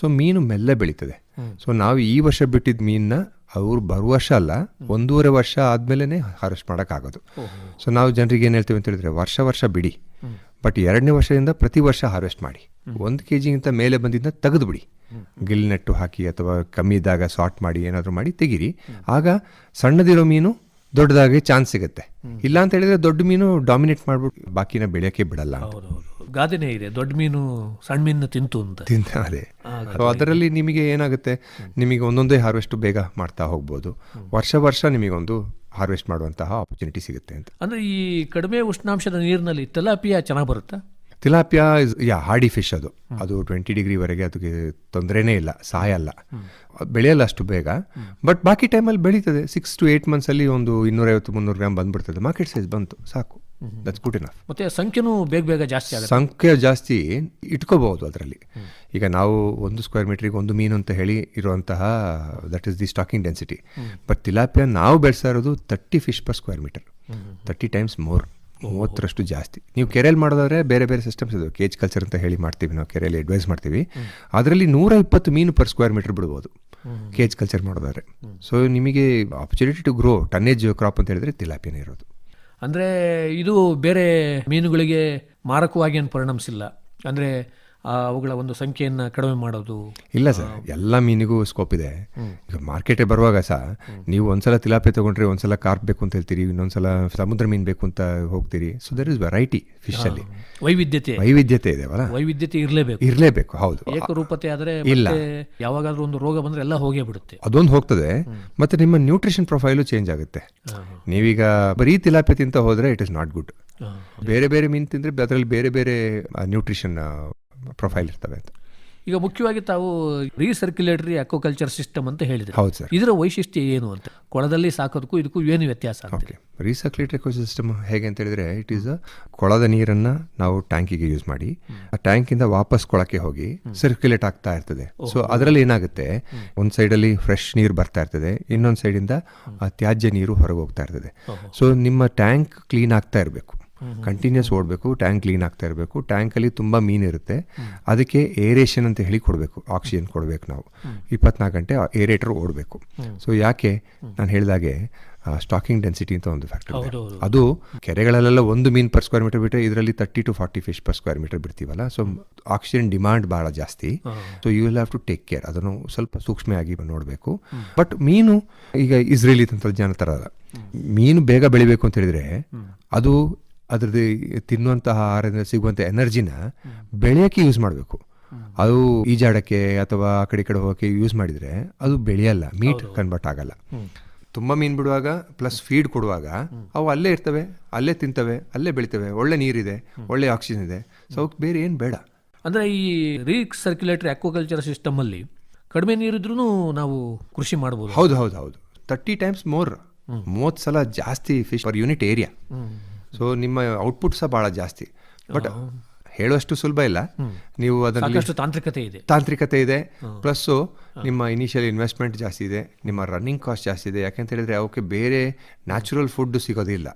ಸೊ ಮೀನು ಮೆಲ್ಲ ಬೆಳೀತದೆ. ಸೊ ನಾವು ಈ ವರ್ಷ ಬಿಟ್ಟಿದ್ದ ಮೀನನ್ನ ಅವ್ರು ಬರುವ ವರ್ಷ ಅಲ್ಲ ಒಂದೂವರೆ ವರ್ಷ ಆದಮೇಲೆ ಹಾರೆಸ್ಟ್ ಮಾಡೋಕ್ಕಾಗೋದು. ಸೊ ನಾವು ಜನರಿಗೆ ಏನು ಹೇಳ್ತೀವಿ ಅಂತ ಹೇಳಿದ್ರೆ ವರ್ಷ ವರ್ಷ ಬಿಡಿ. ಬಟ್ ಎರಡನೇ ವರ್ಷದಿಂದ ಪ್ರತಿ ವರ್ಷ ಹಾರ್ವೆಸ್ಟ್ ಮಾಡಿ. ಒಂದು ಕೆ ಜಿಗಿಂತ ಮೇಲೆ ಬಂದಿದ್ದನ್ನ ತೆಗೆದುಬಿಡಿ. ಗಿಲ್ ನೆಟ್ಟು ಹಾಕಿ ಅಥವಾ ಕಮ್ಮಿ ಇದ್ದಾಗ ಸಾರ್ಟ್ ಮಾಡಿ ಏನಾದರೂ ಮಾಡಿ ತೆಗೀರಿ. ಆಗ ಸಣ್ಣದಿರೋ ಮೀನು ದೊಡ್ಡದಾಗಿ ಚಾನ್ಸ್ ಸಿಗುತ್ತೆ. ಇಲ್ಲ ಅಂತ ಹೇಳಿದ್ರೆ ದೊಡ್ಡ ಮೀನು ಡಾಮಿನೇಟ್ ಮಾಡ್ಬಿಟ್ಟು ಬಾಕಿನ ಬೆಳೆಯೋಕ್ಕೆ ಬಿಡಲ್ಲ ಗಾದೆನೇ ಇದೆ. ದೊಡ್ಡ ಮೀನು ಸಣ್ಣ ಮೀನು ತಿಂತು ಅಂತ. ತಿಂತ ಅದೇ. ಸೊ ಅದರಲ್ಲಿ ನಿಮಗೆ ಏನಾಗುತ್ತೆ? ನಿಮಗೆ ಒಂದೊಂದೇ ಹಾರ್ವೆಸ್ಟ್ ಬೇಗ ಮಾಡ್ತಾ ಹೋಗ್ಬೋದು. ವರ್ಷ ವರ್ಷ ನಿಮಗೊಂದು ಹಾರ್ವೆಸ್ಟ್ ಮಾಡುವಂತಹ ಆಪರ್ಚುನಿಟಿ ಸಿಗುತ್ತೆ ಅಂತ. ಅಂದರೆ ಈ ಕಡಿಮೆ ಉಷ್ಣಾಂಶದ ನೀರಿನಲ್ಲಿ ತೆಲಾಪಿಯಾ ಚೆನ್ನಾಗಿ ಬರುತ್ತಾ? Tilapia is a hardy fish ಅದು. ಅದು ಟ್ವೆಂಟಿ ಡಿಗ್ರಿವರೆಗೆ ಅದಕ್ಕೆ ತೊಂದರೆನೇ ಇಲ್ಲ ಸಹಾಯ ಅಲ್ಲ. ಬೆಳೆಯಲ್ಲ ಅಷ್ಟು ಬೇಗ. ಬಟ್ ಬಾಕಿ ಟೈಮಲ್ಲಿ ಬೆಳೀತದೆ. ಸಿಕ್ಸ್ ಟು ಏಯ್ಟ್ ಮಂತ್ಸಲ್ಲಿ ಒಂದು ಇನ್ನೂರೈವತ್ತು ಮುನ್ನೂರು ಗ್ರಾಮ್ ಬಂದ್ಬಿಡ್ತದೆ. ಮಾರ್ಕೆಟ್ ಸೈಜ್ ಬಂತು. ಸಾಕು. ದಟ್ಸ್ ಗುಡ್ ಇನಫ್ ಮತ್ತೆ ಸಂಖ್ಯೆನೂ ಬೇಗ ಬೇಗ ಜಾಸ್ತಿ ಆಗುತ್ತೆ. ಸಂಖ್ಯೆ ಜಾಸ್ತಿ ಇಟ್ಕೋಬಹುದು ಅದರಲ್ಲಿ. ಈಗ ನಾವು ಒಂದು ಸ್ಕ್ವೇರ್ ಮೀಟ್ರಿಗೆ ಒಂದು ಮೀನು ಅಂತ ಹೇಳಿ ಇರುವಂತಹ that is the stocking density but tilapia ನಾವು ಬೆಳೆಸ್ತಾ ಇರೋದು thirty fish per square metre thirty times more ಮೂವತ್ತರಷ್ಟು ಜಾಸ್ತಿ. ನೀವು ಕೆರೆಯಲ್ಲಿ ಮಾಡೋದಾದ್ರೆ ಬೇರೆ ಬೇರೆ ಸಿಸ್ಟಮ್ಸ್ ಇದು ಕೇಜ್ ಕಲ್ಚರ್ ಅಂತ ಹೇಳಿ ಮಾಡ್ತೀವಿ ನಾವು ಕೆರೆಯಲ್ಲಿ ಅಡ್ವೈಸ್ ಮಾಡ್ತೀವಿ. ಅದರಲ್ಲಿ ನೂರ ಇಪ್ಪತ್ತು ಮೀನು ಪರ್ ಸ್ಕ್ವೇರ್ ಮೀಟರ್ ಬಿಡ್ಬೋದು. ಕೇಜ್ ಕಲ್ಚರ್ ಮಾಡೋದಾದ್ರೆ. ಸೊ ನಿಮಗೆ opportunity to grow tonnage crop ಅಂತ ಹೇಳಿದ್ರೆ ತಿಲಾಪಿಯನೇ ಇರೋದು. ಅಂದರೆ ಇದು ಬೇರೆ ಮೀನುಗಳಿಗೆ ಮಾರಕವಾಗಿ ಏನು ಪರಿಣಮಿಸಿಲ್ಲ. ಅಂದ್ರೆ ಅವುಗಳ ಒಂದು ಸಂಖ್ಯೆಯನ್ನು ಕಡಿಮೆ ಮಾಡೋದು. ಇಲ್ಲ ಸರ್ ಎಲ್ಲ ಮೀನಿಗೂ ಸ್ಕೋಪ್ ಇದೆ. ಈಗ ಮಾರ್ಕೆಟೇ ಬರುವಾಗ ಸಹ ನೀವು ಒಂದ್ಸಲ ತಿಲಾಪೆ ತಗೊಂಡ್ರೆ ಒಂದ್ಸಲ ಕಾರ್ಪ್ ಬೇಕು ಅಂತ ಹೇಳ್ತೀರಿ ಇನ್ನೊಂದ್ಸಲ ಸಮುದ್ರ ಮೀನು ಬೇಕು ಅಂತ ಹೋಗ್ತೀರಿ. So there is variety fish ಅಲ್ಲಿ. ವೈವಿಧ್ಯತೆ. ವೈವಿಧ್ಯತೆ ಇದೆ ಅಲ್ಲ? ವೈವಿಧ್ಯತೆ ಇರಲೇಬೇಕು. ಇರಲೇಬೇಕು ಹೌದು. ಏಕರೂಪತೆ ಆದ್ರೆ ಇಲ್ಲ. ಯಾವಾಗಾದ್ರೂ ಒಂದು ರೋಗ ಬಂದ್ರೆ ಎಲ್ಲ ಹೋಗೇ ಬಿಡುತ್ತೆ. ಅದೊಂದು ಹೋಗ್ತದೆ ಮತ್ತೆ ನಿಮ್ಮ ನ್ಯೂಟ್ರಿಷನ್ ಪ್ರೊಫೈಲು ಚೇಂಜ್ ಆಗುತ್ತೆ. ನೀವೀಗ ಬರೀ ತಿಲಾಪೆ ತಿಂತ ಹೋದ್ರೆ ಇಟ್ ಇಸ್ ನಾಟ್ ಗುಡ್ ಬೇರೆ ಬೇರೆ ಮೀನು ತಿಂದ್ರೆ ಅದರಲ್ಲಿ ಬೇರೆ ಬೇರೆ ನ್ಯೂಟ್ರಿಷನ್ ಪ್ರೊಫೈಲ್ ಇರ್ತವೆ ಅಂತ. ಈಗ ಮುಖ್ಯವಾಗಿ ತಾವು ರೀಸರ್ಕ್ಯುಲೇಟರಿ ಅಕ್ವಾಕಲ್ಚರ್ ಸಿಸ್ಟಮ್ ಅಂತ ಹೇಳಿದ್ರೆ. ಹೌದು ಸರ್. ಇದರ ವೈಶಿಷ್ಟ್ಯ ಏನು ಅಂತ? ಕೊಳದಲ್ಲಿ ಸಾಕೋದಕ್ಕೂ ಇದಕ್ಕೂ ಏನು ವ್ಯತ್ಯಾಸ ಅಂತ ರೀಸರ್ಕ್ಯುಲೇಟರಿ ಎಕೋ ಸಿಸ್ಟಮ್ ಹೇಗೆ ಅಂತ ಹೇಳಿದ್ರೆ ಇಟ್ ಈಸ್ ಅ ಕೊಳದ ನೀರನ್ನ ನಾವು ಟ್ಯಾಂಕಿಗೆ ಯೂಸ್ ಮಾಡಿ ಆ ಟ್ಯಾಂಕಿಂದ ವಾಪಸ್ ಕೊಳಕ್ಕೆ ಹೋಗಿ ಸರ್ಕ್ಯುಲೇಟ್ ಆಗ್ತಾ ಇರ್ತದೆ. ಸೊ ಅದರಲ್ಲಿ ಏನಾಗುತ್ತೆ? ಒಂದು ಸೈಡಲ್ಲಿ ಫ್ರೆಶ್ ನೀರು ಬರ್ತಾ ಇರ್ತದೆ ಇನ್ನೊಂದು ಸೈಡಿಂದ ತ್ಯಾಜ್ಯ ನೀರು ಹೊರಗೆ ಹೋಗ್ತಾ ಇರ್ತದೆ. ಸೊ ನಿಮ್ಮ ಟ್ಯಾಂಕ್ ಕ್ಲೀನ್ ಆಗ್ತಾ ಇರಬೇಕು. ಕಂಟಿನ್ಯೂಸ್ ಓಡಬೇಕು ಟ್ಯಾಂಕ್ ಕ್ಲೀನ್ ಆಗ್ತಾ ಇರಬೇಕು. ಟ್ಯಾಂಕಲ್ಲಿ ತುಂಬ ಮೀನು ಇರುತ್ತೆ. ಅದಕ್ಕೆ ಏರೇಷನ್ ಅಂತ ಹೇಳಿ ಕೊಡಬೇಕು ಆಕ್ಸಿಜನ್ ಕೊಡಬೇಕು ನಾವು. ಇಪ್ಪತ್ನಾಲ್ಕು ಗಂಟೆ ಏರೇಟರ್ ಓಡಬೇಕು. ಸೊ ಯಾಕೆ ನಾನು ಹೇಳಿದಾಗೆ ಸ್ಟಾಕಿಂಗ್ ಡೆನ್ಸಿಟಿ ಅಂತ ಒಂದು ಫ್ಯಾಕ್ಟರ್ ಅದು ಕೆರೆಗಳಲ್ಲೆಲ್ಲ ಒಂದು ಮೀನು ಪರ್ ಸ್ಕ್ವೇರ್ ಮೀಟರ್ ಬಿಟ್ಟರೆ ಇದರಲ್ಲಿ thirty to forty fish per square metre ಬಿಡ್ತೀವಲ್ಲ. So oxygen demand ಭಾಳ ಜಾಸ್ತಿ. So you will have to take care ಅದನ್ನು ಸ್ವಲ್ಪ ಸೂಕ್ಷ್ಮವಾಗಿ ನೋಡಬೇಕು. ಬಟ್ ಮೀನು ಈಗ ಇಸ್ರೇಲಿ ತಂತ್ರಜ್ಞಾನ ಥರ ಮೀನು ಬೇಗ ಬೆಳಿಬೇಕು ಅಂತ ಹೇಳಿದ್ರೆ ಅದು ಅದ್ರದ್ದು ತಿನ್ನುವಂತಹ ಆಹಾರದಿಂದ ಸಿಗುವಂಥ ಎನರ್ಜಿನ ಬೆಳೆಯೋಕ್ಕೆ ಯೂಸ್ ಮಾಡಬೇಕು. ಅದು ಈಜಾಡೋಕ್ಕೆ ಅಥವಾ ಆ ಕಡೆ ಕಡೆ ಹೋಗೋಕ್ಕೆ ಯೂಸ್ ಮಾಡಿದರೆ ಅದು ಬೆಳೆಯಲ್ಲ ಮೀಟ್ ಕನ್ವರ್ಟ್ ಆಗಲ್ಲ. ತುಂಬ ಮೀನು ಬಿಡುವಾಗ ಪ್ಲಸ್ ಫೀಡ್ ಕೊಡುವಾಗ ಅವು ಅಲ್ಲೇ ಇರ್ತವೆ ಅಲ್ಲೇ ತಿಂತವೆ ಅಲ್ಲೇ ಬೆಳಿತವೆ ಒಳ್ಳೆ ನೀರಿದೆ ಒಳ್ಳೆ ಆಕ್ಸಿಜನ್ ಇದೆ. ಸೊ ಅವಕ್ಕೆ ಬೇರೆ ಏನು ಬೇಡ. ಅಂದ್ರೆ ಈ ರೀಕ್ ಅಕ್ವಾಕಲ್ಚರ್ ಸಿಸ್ಟಮ್ ಸಿಸ್ಟಮಲ್ಲಿ ಕಡಿಮೆ ನೀರಿದ್ರೂ ನಾವು ಕೃಷಿ ಮಾಡ್ಬೋದು. ಹೌದು ಹೌದು ಹೌದು. ತರ್ಟಿ ಟೈಮ್ಸ್ ಮೋರ್ ಮೂವತ್ತು ಸಲ ಜಾಸ್ತಿ fish per unit area so ನಿಮ್ಮ ಔಟ್ಪುಟ್ ಸಹ ಭಾಳ ಜಾಸ್ತಿ. ಬಟ್ ಹೇಳುವಷ್ಟು ಸುಲಭ ಇಲ್ಲ. ನೀವು ಅದರಲ್ಲಿ ತಾಂತ್ರಿಕತೆ ಇದೆ. ತಾಂತ್ರಿಕತೆ ಇದೆ. ಪ್ಲಸ್ಸು ನಿಮ್ಮ ಇನಿಷಿಯಲ್ ಇನ್ವೆಸ್ಟ್ಮೆಂಟ್ ಜಾಸ್ತಿ ಇದೆ. ನಿಮ್ಮ ರನ್ನಿಂಗ್ ಕಾಸ್ಟ್ ಜಾಸ್ತಿ ಇದೆ. ಯಾಕೆಂತ ಹೇಳಿದ್ರೆ ಅವಕ್ಕೆ ಬೇರೆ ನ್ಯಾಚುರಲ್ ಫುಡ್ ಸಿಗೋದಿಲ್ಲ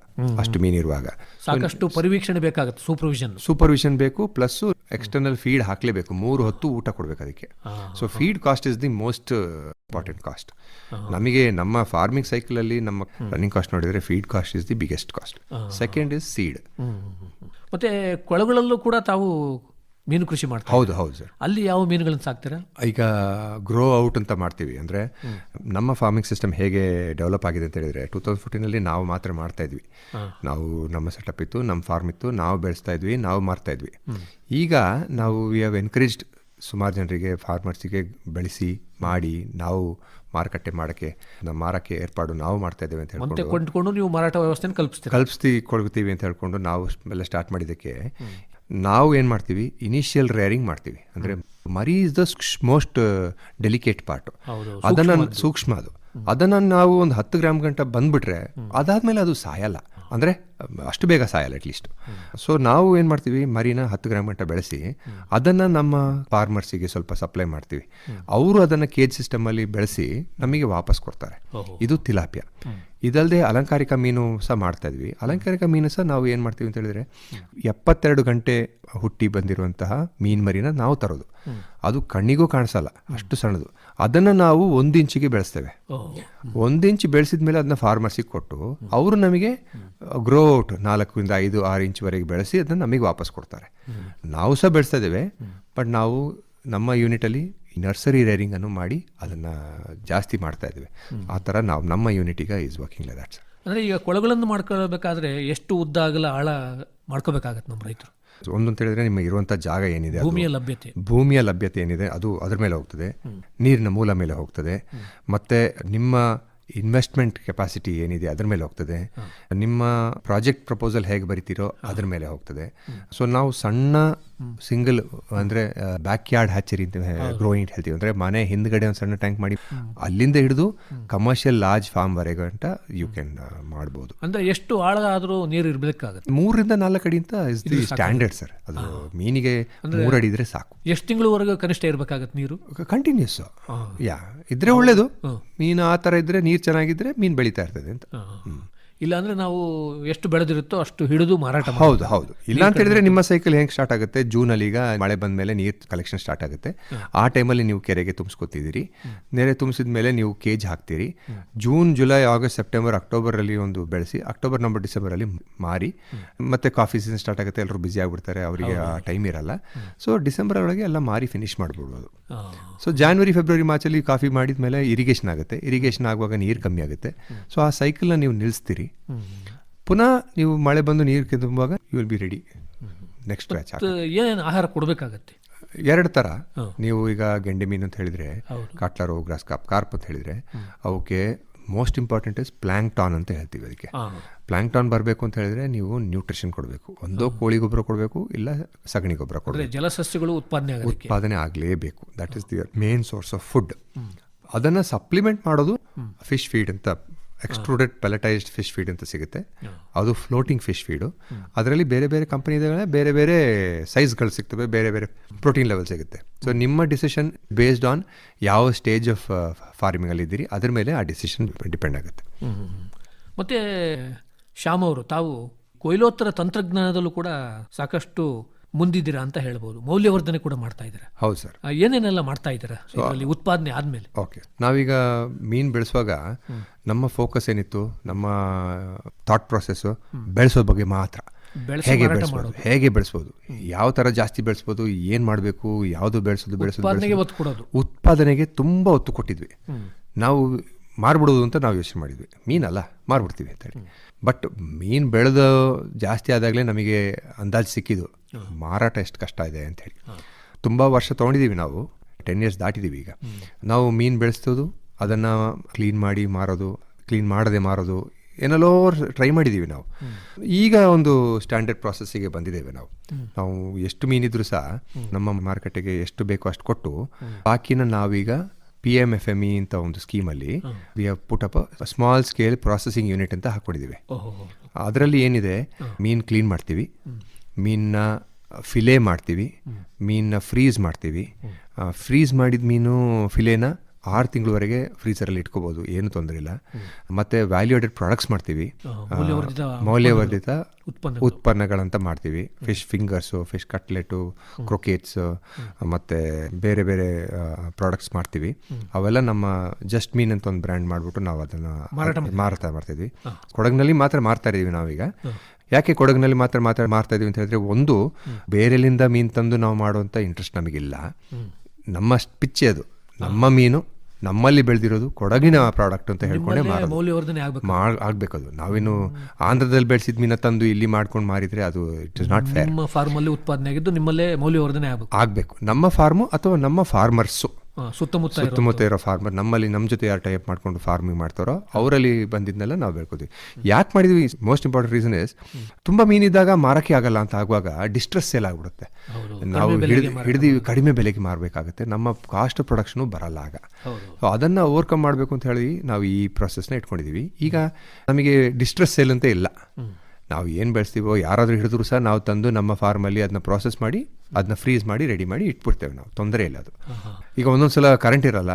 ಅಷ್ಟು ಮೀನಿರುವಾಗ ಸಾಕಷ್ಟು ಪರಿವೀಕ್ಷಣೆ ಬೇಕಾಗುತ್ತೆ ಸೂಪರ್ವಿಷನ್ ಸೂಪರ್ವಿಷನ್ ಬೇಕು ಪ್ಲಸ್ ಎಕ್ಸ್ಟರ್ನಲ್ ಫೀಡ್ ಹಾಕಲೇಬೇಕು. ಮೂರು ಹೊತ್ತು ಊಟ ಕೊಡಬೇಕು ಅದಕ್ಕೆ. So feed cost is the most important cost ನಮಗೆ ನಮ್ಮ ಫಾರ್ಮಿಂಗ್ ಸೈಕಲಲ್ಲಿ ನಮ್ಮ ರನ್ನಿಂಗ್ ಕಾಸ್ಟ್ ನೋಡಿದ್ರೆ feed cost is the biggest cost second is seed ಮತ್ತೆ ಕೊಳಗಳಲ್ಲೂ ಕೂಡ ತಾವು ಮೀನು ಕೃಷಿ ಮಾಡ್ತಾರೆ ಹೌದು ಹೌದು ಸರ್. ಅಲ್ಲಿ ಯಾವ ಮೀನುಗಳನ್ನು ಸಾಕ್ತೀರಾ? ಈಗ ಗ್ರೋ ಔಟ್ ಅಂತ ಮಾಡ್ತೀವಿ. ಅಂದರೆ ನಮ್ಮ ಫಾರ್ಮಿಂಗ್ ಸಿಸ್ಟಮ್ ಹೇಗೆ ಡೆವಲಪ್ ಆಗಿದೆ ಅಂತ ಹೇಳಿದ್ರೆ ಟೂ ತೌಸಂಡ್ ಫೋರ್ಟೀನಲ್ಲಿ ನಾವು ಮಾತ್ರ ಮಾಡ್ತಾ ಇದ್ವಿ. ನಾವು ನಮ್ಮ ಸೆಟಪ್ ಇತ್ತು ನಮ್ಮ ಫಾರ್ಮ್ ಇತ್ತು ನಾವು ಬೆಳೆಸ್ತಾ ಇದ್ವಿ ನಾವು ಮಾರ್ತಾ ಇದ್ವಿ. ಈಗ ನಾವು ವಿ ಹ್ಯಾವ್ ಎನ್ಕರೇಜ್ಡ್ ಸುಮಾರು ಜನರಿಗೆ ಫಾರ್ಮರ್ಸಿಗೆ ಬೆಳೆಸಿ ಮಾಡಿ ನಾವು ಮಾರುಕಟ್ಟೆ ಮಾಡೋಕ್ಕೆ ನಮ್ಮ ಮಾರಕ್ಕೆ ಏರ್ಪಾಡು ನಾವು ಮಾಡ್ತಾ ಇದ್ದೇವೆ ಅಂತ ಹೇಳ್ಕೊಂಡು ಕೊಂಡ್ಕೊಂಡು ನೀವು ಮಾರಾಟ ವ್ಯವಸ್ಥೆನ ಕಲ್ಪಿಸ್ತೀವಿ ಕಲ್ಪಿಸ್ತಿ ಕೊಡ್ತೀವಿ ಅಂತ ಹೇಳ್ಕೊಂಡು ನಾವು ಎಲ್ಲ ಸ್ಟಾರ್ಟ್ ಮಾಡಿದ್ದಕ್ಕೆ ನಾವು ಏನು ಮಾಡ್ತೀವಿ? ಇನಿಷಿಯಲ್ ರೇರಿಂಗ್ ಮಾಡ್ತೀವಿ. ಅಂದರೆ ಮರಿ is the most delicate part ಅದನ್ನು ಸೂಕ್ಷ್ಮ ಅದು. ಅದನ್ನು ನಾವು ಒಂದು ಹತ್ತು ಗ್ರಾಮ್ ಗಂಟ ಬಂದ್ಬಿಟ್ರೆ ಅದಾದ್ಮೇಲೆ ಅದು ಸಾಯಲ್ಲ. ಅಂದರೆ ಅಷ್ಟು ಬೇಗ ಸಾಯಲ್ಲ ಅಟ್ಲೀಸ್ಟ್ ಸೊ ನಾವು ಏನು ಮಾಡ್ತೀವಿ? ಮರಿನ ಹತ್ತು ಗ್ರಾಮ್ ಗಂಟ ಬೆಳೆಸಿ ಅದನ್ನು ನಮ್ಮ ಫಾರ್ಮರ್ಸಿಗೆ ಸ್ವಲ್ಪ ಸಪ್ಲೈ ಮಾಡ್ತೀವಿ. ಅವರು ಅದನ್ನು ಕೇಜ್ ಸಿಸ್ಟಮಲ್ಲಿ ಬೆಳೆಸಿ ನಮಗೆ ವಾಪಸ್ ಕೊಡ್ತಾರೆ. ಇದು ತಿಲಾಪ್ಯ. ಇದಲ್ಲದೆ ಅಲಂಕಾರಿಕ ಮೀನು ಸಹ ಮಾಡ್ತಾ ಇದ್ವಿ. ಅಲಂಕಾರಿಕ ಮೀನು ಸಹ ನಾವು ಏನು ಮಾಡ್ತೀವಿ ಅಂತ ಹೇಳಿದ್ರೆ ಎಪ್ಪತ್ತೆರಡು ಗಂಟೆ ಹುಟ್ಟಿ ಬಂದಿರುವಂತಹ ಮೀನು ಮರಿನ ನಾವು ತರೋದು. ಅದು ಕಣ್ಣಿಗೂ ಕಾಣಿಸಲ್ಲ. ಅಷ್ಟು ಸಣ್ಣದು. ಅದನ್ನು ನಾವು ಒಂದು ಇಂಚಿಗೆ ಬೆಳೆಸ್ತೇವೆ. ಒಂದು ಇಂಚು ಬೆಳೆಸಿದ ಮೇಲೆ ಅದನ್ನ ಫಾರ್ಮರ್ಸಿಗೆ ಕೊಟ್ಟು ಅವರು ನಮಗೆ ಗ್ರೋ ಔಟ್ ನಾಲ್ಕರಿಂದ ಐದು ಆರು ಇಂಚ್ವರೆಗೆ ಬೆಳೆಸಿ ಅದನ್ನು ನಮಗೆ ವಾಪಸ್ ಕೊಡ್ತಾರೆ. ನಾವು ಸಹ ಬೆಳೆಸ್ತಾ ಇದ್ದೇವೆ ಬಟ್ ನಾವು ನಮ್ಮ ಯೂನಿಟಲ್ಲಿ ನರ್ಸರಿ ರೇರಿಂಗ್ ಅನ್ನು ಮಾಡಿ ಅದನ್ನು ಜಾಸ್ತಿ ಮಾಡ್ತಾ ಇದ್ದೇವೆ. ಆ ಥರ ನಾವು ನಮ್ಮ ಯೂನಿಟಿಗೆ ಈಸ್ ವರ್ಕಿಂಗ್ ಲೈಕ್ ದಟ್ಸ್ ಅಂದ್ರೆ ಈಗ ಕೊಳಗಳನ್ನು ಮಾಡ್ಕೊಳ್ಬೇಕಾದ್ರೆ ಎಷ್ಟು ಉದ್ದ ಆಗಲ್ಲ ಆಳ ಮಾಡ್ಕೋಬೇಕಾಗತ್ತೆ ನಮ್ಮ ರೈತರು? ಒಂದಂತ ಹೇಳಿದ್ರೆ ನಿಮಗೆ ಇರುವಂಥ ಜಾಗ ಏನಿದೆ ಭೂಮಿಯ ಲಭ್ಯತೆ. ಭೂಮಿಯ ಲಭ್ಯತೆ ಏನಿದೆ ಅದು ಅದ್ರ ಮೇಲೆ ಹೋಗ್ತದೆ. ನೀರಿನ ಮೂಲ ಮೇಲೆ ಹೋಗ್ತದೆ. ಮತ್ತೆ ನಿಮ್ಮ ಇನ್ವೆಸ್ಟ್ಮೆಂಟ್ ಕೆಪಾಸಿಟಿ ಏನಿದೆ ಅದ್ರ ಮೇಲೆ ಹೋಗ್ತದೆ. ನಿಮ್ಮ ಪ್ರಾಜೆಕ್ಟ್ ಪ್ರಪೋಸಲ್ ಹೇಗೆ ಬರಿತೀರೋ ಅದ್ರ ಮೇಲೆ ಹೋಗ್ತದೆ. ಸೊ ನಾವು ಸಣ್ಣ ಸಿಂಗಲ್ ಅಂದ್ರೆ ಬ್ಯಾಕ್ ಯಾರ್ಡ್ ಹ್ಯಾಚರಿ ಅಂತ ಗ್ರೋಯಿಂಗ್ ಹೇಳ್ತೀವಿ. ಅಂದ್ರೆ ಮನೆ ಹಿಂದ್ಗಡೆ ಒಂದು ಸಣ್ಣ ಟ್ಯಾಂಕ್ ಮಾಡಿ ಅಲ್ಲಿಂದ ಹಿಡಿದು ಕಮರ್ಷಿಯಲ್ ಲಾರ್ಜ್ ಫಾರ್ಮ್ ವರೆಗೆ ಯು ಕ್ಯಾನ್ ಮಾಡ್ಬೋದು. ಅಂದ್ರೆ ಎಷ್ಟು ಆಳ ಆದ್ರೂ ನೀರು ಇರ್ಬೇಕಾಗತ್ತೆ. ಮೂರರಿಂದ ನಾಲ್ಕು ಅಡಿ ಅಂತ ಇಸ್ ದಿ ಸ್ಟ್ಯಾಂಡರ್ಡ್ ಸರ್ ಅದು ಮೀನಿಗೆ ಮೂರು ಅಡಿ ಇದ್ರೆ ಸಾಕು. ಎಷ್ಟು ತಿಂಗಳವರೆಗೂ ಕನಿಷ್ಠ ಇರಬೇಕಾಗುತ್ತೆ ನೀರು? ಕಂಟಿನ್ಯೂಸ್ ಯಾ ಇದ್ರೆ ಒಳ್ಳೇದು. ಮೀನು ಆ ಥರ ಇದ್ರೆ ನೀರು ಚೆನ್ನಾಗಿದ್ರೆ ಮೀನು ಬೆಳೀತಾ ಇರ್ತದೆ ಅಂತ. ಇಲ್ಲ ಅಂದ್ರೆ ನಾವು ಎಷ್ಟು ಬೆಳೆದಿರುತ್ತೋ ಅಷ್ಟು ಹಿಡಿದು ಮಾರಾಟ. ಹೌದು ಹೌದು. ಇಲ್ಲ ಅಂತ ಹೇಳಿದ್ರೆ ನಿಮ್ಮ ಸೈಕಲ್ ಹೆಂಗೆ ಸ್ಟಾರ್ಟ್ ಆಗುತ್ತೆ? ಜೂನಲ್ಲಿ ಈಗ ಮಳೆ ಬಂದ ಮೇಲೆ ನೀರು ಕಲೆಕ್ಷನ್ ಸ್ಟಾರ್ಟ್ ಆಗುತ್ತೆ. ಆ ಟೈಮಲ್ಲಿ ನೀವು ಕೆರೆಗೆ ತುಂಬಿಸ್ಕೊತಿದ್ದೀರಿ. ನೆರೆ ತುಂಬಿಸಿದ ಮೇಲೆ ನೀವು ಕೇಜ್ ಹಾಕ್ತೀರಿ. ಜೂನ್ ಜುಲೈ ಆಗಸ್ಟ್ ಸೆಪ್ಟೆಂಬರ್ ಅಕ್ಟೋಬರಲ್ಲಿ ಒಂದು ಬೆಳೆಸಿ ಅಕ್ಟೋಬರ್ ನವಂಬರ್ ಡಿಸೆಂಬರಲ್ಲಿ ಮಾರಿ ಮತ್ತೆ ಕಾಫಿ ಸೀಸನ್ ಸ್ಟಾರ್ಟ್ ಆಗುತ್ತೆ. ಎಲ್ಲರೂ ಬ್ಯುಸಿ ಆಗಿಬಿಡ್ತಾರೆ. ಅವರಿಗೆ ಆ ಟೈಮ್ ಇರಲ್ಲ. ಸೊ ಡಿಸೆಂಬರ್ ಒಳಗೆ ಎಲ್ಲ ಮಾರಿ ಫಿನಿಶ್ ಮಾಡ್ಬಿಡ್ಬೋದು ಸೊ ಜಾನ್ವರಿ ಫೆಬ್ರವರಿ ಮಾರ್ಚಲ್ಲಿ ಕಾಫಿ ಮಾಡಿದ ಮೇಲೆ ಇರಿಗೇಷನ್ ಆಗುತ್ತೆ. ಇರಿಗೇಷನ್ ಆಗುವಾಗ ನೀರು ಕಮ್ಮಿ ಆಗುತ್ತೆ. ಸೊ ಆ ಸೈಕಲ್ನ ನೀವು ನಿಲ್ಲಿಸ್ತೀರಿ ಪುನಃ ನೀವು ಮಳೆ ಬಂದು ನೀರು ತುಂಬುವಾಗ you will be ready next batch ಏನೇನು ಆಹಾರ ಕೊಡಬೇಕಾಗತ್ತೆ? ಎರಡು ಥರ ನೀವು ಈಗ ಗೆಂಡೆ ಮೀನು ಅಂತ ಹೇಳಿದ್ರೆ ಕಾಟ್ಲಾರ್ ಗ್ರಾಸ್ ಕಾಪ್ ಕಾರ್ಪ್ ಅಂತ ಹೇಳಿದ್ರೆ ಅವಕ್ಕೆ ಮೋಸ್ಟ್ ಇಂಪಾರ್ಟೆಂಟ್ ಇಸ್ ಪ್ಲ್ಯಾಂಕ್ಟಾನ್ ಅಂತ ಹೇಳ್ತೀವಿ ಅದಕ್ಕೆ. ಪ್ಲ್ಯಾಂಕ್ಟಾನ್ ಬರಬೇಕು ಅಂತ ಹೇಳಿದ್ರೆ ನೀವು ನ್ಯೂಟ್ರಿಷನ್ ಕೊಡಬೇಕು. ಒಂದೋ ಕೋಳಿ ಗೊಬ್ಬರ ಕೊಡಬೇಕು ಇಲ್ಲ ಸಗಣಿ ಗೊಬ್ಬರ ಕೊಡಬೇಕು. ಜಲಸಸ್ಯಗಳು ಉತ್ಪಾದನೆ ಉತ್ಪಾದನೆ ಆಗಲೇಬೇಕು. That is the main source of food ಅದನ್ನು ಸಪ್ಲಿಮೆಂಟ್ ಮಾಡೋದು ಫಿಶ್ ಫೀಡ್ ಅಂತ ಎಕ್ಸ್ಟ್ರೂಡೆಡ್ ಪೆಲಟೈಸ್ಡ್ ಫಿಶ್ ಫೀಡ್ ಅಂತ ಸಿಗುತ್ತೆ. ಅದು ಫ್ಲೋಟಿಂಗ್ ಫಿಶ್ ಫೀಡು ಅದರಲ್ಲಿ ಬೇರೆ ಬೇರೆ ಕಂಪನಿ ಬೇರೆ ಬೇರೆ ಸೈಜ್ಗಳು ಸಿಗ್ತವೆ ಬೇರೆ ಬೇರೆ ಪ್ರೋಟೀನ್ ಲೆವೆಲ್ ಸಿಗುತ್ತೆ. ಸೊ ನಿಮ್ಮ ಡಿಸಿಷನ್ ಬೇಸ್ಡ್ ಆನ್ ಯಾವ ಸ್ಟೇಜ್ ಆಫ್ ಫಾರ್ಮಿಂಗಲ್ಲಿ ಇದ್ದೀರಿ ಅದ್ರ ಮೇಲೆ ಆ ಡಿಸಿಷನ್ ಡಿಪೆಂಡ್ ಆಗುತ್ತೆ. ಮತ್ತೆ ಶ್ಯಾಮ್ ಅವರು ತಾವು ಕೊಯ್ಲೋತ್ತರ ತಂತ್ರಜ್ಞಾನದಲ್ಲೂ ಕೂಡ ಸಾಕಷ್ಟು ಮುಂದಿದ್ದೀರಾ ಅಂತ ಹೇಳ್ಬೋದು. ಮೌಲ್ಯವರ್ಧನೆ ಕೂಡ ಮಾಡ್ತಾ ಇದ್ದಾರೆ. ಹೌದು ಸರ್. ಏನೇನೆಲ್ಲ ಮಾಡ್ತಾ ಇದ್ದೀರಾ? ಅಲ್ಲಿ ಉತ್ಪಾದನೆ ಆದ್ಮೇಲೆ. ಓಕೆ. ನಾವೀಗ ಮೀನು ಬೆಳೆಸುವಾಗ ನಮ್ಮ ಫೋಕಸ್ ಏನಿತ್ತು? ನಮ್ಮ ಥಾಟ್ ಪ್ರೊಸೆಸ್ಸು ಬೆಳೆಸೋ ಬಗ್ಗೆ ಮಾತ್ರ. ಹೇಗೆ ಬೆಳೆಸ್ಬೋದು. ಹೇಗೆ ಬೆಳೆಸ್ಬೋದು? ಯಾವ ಥರ ಜಾಸ್ತಿ ಬೆಳೆಸ್ಬೋದು? ಏನು ಮಾಡಬೇಕು? ಯಾವುದು ಬೆಳೆಸೋದು ಬೆಳೆಸೋದು ಉತ್ಪಾದನೆಗೆ ತುಂಬ ಒತ್ತು ಕೊಟ್ಟಿದ್ವಿ. ನಾವು ಮಾರ್ಬಿಡೋದು ಅಂತ ನಾವು ಯೋಚನೆ ಮಾಡಿದ್ವಿ. ಮೀನಲ್ಲ ಮಾರ್ಬಿಡ್ತೀವಿ ಅಂತೇಳಿ. ಬಟ್ ಮೀನು ಬೆಳೆದು ಜಾಸ್ತಿ ಆದಾಗಲೇ ನಮಗೆ ಅಂದಾಜು ಸಿಕ್ಕಿದ್ದು ಮಾರಾಟ ಎಷ್ಟು ಕಷ್ಟ ಇದೆ ಅಂಥೇಳಿ ತುಂಬ ವರ್ಷ ತೊಗೊಂಡಿದ್ದೀವಿ ನಾವು ಟೆನ್ ಇಯರ್ಸ್ ದಾಟಿದ್ದೀವಿ ಈಗ. ನಾವು ಮೀನು ಬೆಳೆಸ್ತೋದು ಅದನ್ನು ಕ್ಲೀನ್ ಮಾಡಿ ಮಾರೋದು ಕ್ಲೀನ್ ಮಾಡದೆ ಮಾರೋದು ಏನೆಲ್ಲೋ ಟ್ರೈ ಮಾಡಿದ್ದೀವಿ ನಾವು. ಈಗ ಒಂದು ಸ್ಟ್ಯಾಂಡರ್ಡ್ ಪ್ರಾಸೆಸ್ಸಿಗೆ ಬಂದಿದ್ದೇವೆ ನಾವು. ನಾವು ಎಷ್ಟು ಮೀನಿದ್ರು ಸಹ ನಮ್ಮ ಮಾರುಕಟ್ಟೆಗೆ ಎಷ್ಟು ಬೇಕೋ ಅಷ್ಟು ಕೊಟ್ಟು ಬಾಕಿನ ನಾವೀಗ P M F M E ಅಂತ ಒಂದು ಸ್ಕೀಮಲ್ಲಿ we have put up small scale processing unit ಅಂತ ಹಾಕೊಂಡಿದ್ದೀವಿ ಅದರಲ್ಲಿ ಏನಿದೆ? ಮೀನು ಕ್ಲೀನ್ ಮಾಡ್ತೀವಿ. ಮೀನ್ನ ಫಿಲೆ ಮಾಡ್ತೀವಿ. ಮೀನ್ನ ಫ್ರೀಸ್ ಮಾಡ್ತೀವಿ. ಫ್ರೀಸ್ ಮಾಡಿದ ಮೀನು ಫಿಲೆನ ಆರು ತಿಂಗಳವರೆಗೆ ಫ್ರೀಸರಲ್ಲಿ ಇಟ್ಕೋಬೋದು ಏನು ತೊಂದರೆ ಇಲ್ಲ. ಮತ್ತು ವ್ಯಾಲ್ಯೂ ಆಡೆಡ್ ಪ್ರಾಡಕ್ಟ್ಸ್ ಮಾಡ್ತೀವಿ ಮೌಲ್ಯವರ್ಧಿತ ಮೌಲ್ಯವರ್ಧಿತ ಉತ್ಪನ್ನ ಉತ್ಪನ್ನಗಳಂತ ಮಾಡ್ತೀವಿ. Fish fingers fish cutlet croquettes ಮತ್ತು ಬೇರೆ ಬೇರೆ ಪ್ರಾಡಕ್ಟ್ಸ್ ಮಾಡ್ತೀವಿ. ಅವೆಲ್ಲ ನಮ್ಮ ಜಸ್ಟ್ ಮೀನ್ ಅಂತ ಒಂದು ಬ್ರ್ಯಾಂಡ್ ಮಾಡಿಬಿಟ್ಟು ನಾವು ಅದನ್ನು ಮಾರಾಟ ಮಾಡ್ತಿದ್ವಿ. ಕೊಡಗಿನಲ್ಲಿ ಮಾತ್ರ ಮಾರ್ತಾ ಇದ್ದೀವಿ ನಾವೀಗ. ಯಾಕೆ ಕೊಡಗಿನಲ್ಲಿ ಮಾತ್ರ ಮಾತ್ರ ಮಾರ್ತಾ ಇದೀವಿ ಅಂತ ಹೇಳಿದ್ರೆ ಒಂದು ಬೇರೆಲಿಂದ ಮೀನು ತಂದು ನಾವು ಮಾಡುವಂಥ ಇಂಟ್ರೆಸ್ಟ್ ನಮಗಿಲ್ಲ. ನಮ್ಮ ಪಿಚ್ಚೆ ಅದು. ನಮ್ಮ ಮೀನು ನಮ್ಮಲ್ಲಿ ಬೆಳೆದಿರೋದು ಕೊಡಗಿನ ಪ್ರಾಡಕ್ಟ್ ಅಂತ ಹೇಳ್ಕೊಂಡೆ ಮೌಲ್ಯವರ್ಧನೆ ಆಗ್ಬೇಕು. ಅದು ನಾವಿನ್ನು ಆಂಧ್ರದಲ್ಲಿ ಬೆಳೆಸಿದ ಮೀನ ತಂದು ಇಲ್ಲಿ ಮಾಡ್ಕೊಂಡು ಮಾರಿದ್ರೆ ಅದು ಇಟ್ ಇಸ್ ನಾಟ್ ಫೇರ್ ನಿಮ್ಮ ಫಾರ್ಮ್ ಅಲ್ಲಿ ಉತ್ಪಾದನೆ ಆಗಿದ್ದು ನಿಮ್ಮಲ್ಲೇ ಮೌಲ್ಯವರ್ಧನೆ ಆಗಬೇಕು. ಆಗಬೇಕು. ನಮ್ಮ ಫಾರ್ಮು ಅಥವಾ ನಮ್ಮ ಫಾರ್ಮರ್ಸು ಸುತ್ತಮುತ್ತ ಸುತ್ತಮುತ್ತ ಇರೋ ಫಾರ್ಮರ್ ನಮ್ಮಲ್ಲಿ ನಮ್ಮ ಜೊತೆ ಯಾರು ಟೈಪ್ ಮಾಡ್ಕೊಂಡು ಫಾರ್ಮಿಂಗ್ ಮಾಡ್ತಾರೋ ಅವರಲ್ಲಿ ಬಂದಿದ್ನೆಲ್ಲ ನಾವು ಬೆಳ್ಕೋತೀವಿ ಯಾಕೆ ಮಾಡಿದ್ವಿ? ಮೋಸ್ಟ್ ಇಂಪಾರ್ಟೆಂಟ್ ರೀಸನ್ ಇಸ್ ತುಂಬ ಮೀನಿದ್ದಾಗ ಮಾರಕ್ಕೆ ಆಗಲ್ಲ ಅಂತ ಆಗುವಾಗ ಡಿಸ್ಟ್ರೆಸ್ ಸೇಲ್ ಆಗಿಬಿಡುತ್ತೆ. ನಾವು ಹಿಡಿದು ಹಿಡಿದು ಕಡಿಮೆ ಬೆಲೆಗೆ ಮಾರಬೇಕಾಗುತ್ತೆ. ನಮ್ಮ ಕಾಸ್ಟ್ ಪ್ರೊಡಕ್ಷನು ಬರಲ್ಲ ಆಗ. ಸೊ ಅದನ್ನು ಓವರ್ಕಮ್ ಮಾಡಬೇಕು ಅಂತ ಹೇಳಿ ನಾವು ಈ ಪ್ರೊಸೆಸ್ನ ಇಟ್ಕೊಂಡಿದ್ದೀವಿ ಈಗ ನಮಗೆ ಡಿಸ್ಟ್ರೆಸ್ ಸೇಲ್ ಅಂತ ಇಲ್ಲ. ನಾವು ಏನು ಬೆಳೆಸ್ತೀವೋ ಯಾರಾದರೂ ಹಿಡಿದ್ರು ಸಹ ನಾವು ತಂದು ನಮ್ಮ ಫಾರ್ಮಲ್ಲಿ ಅದನ್ನ ಪ್ರೊಸೆಸ್ ಮಾಡಿ ಅದನ್ನ ಫ್ರೀಸ್ ಮಾಡಿ ರೆಡಿ ಮಾಡಿ ಇಟ್ಬಿಡ್ತೇವೆ ನಾವು. ತೊಂದರೆ ಇಲ್ಲ ಅದು. ಈಗ ಒಂದೊಂದು ಸಲ ಕರೆಂಟ್ ಇರಲ್ಲ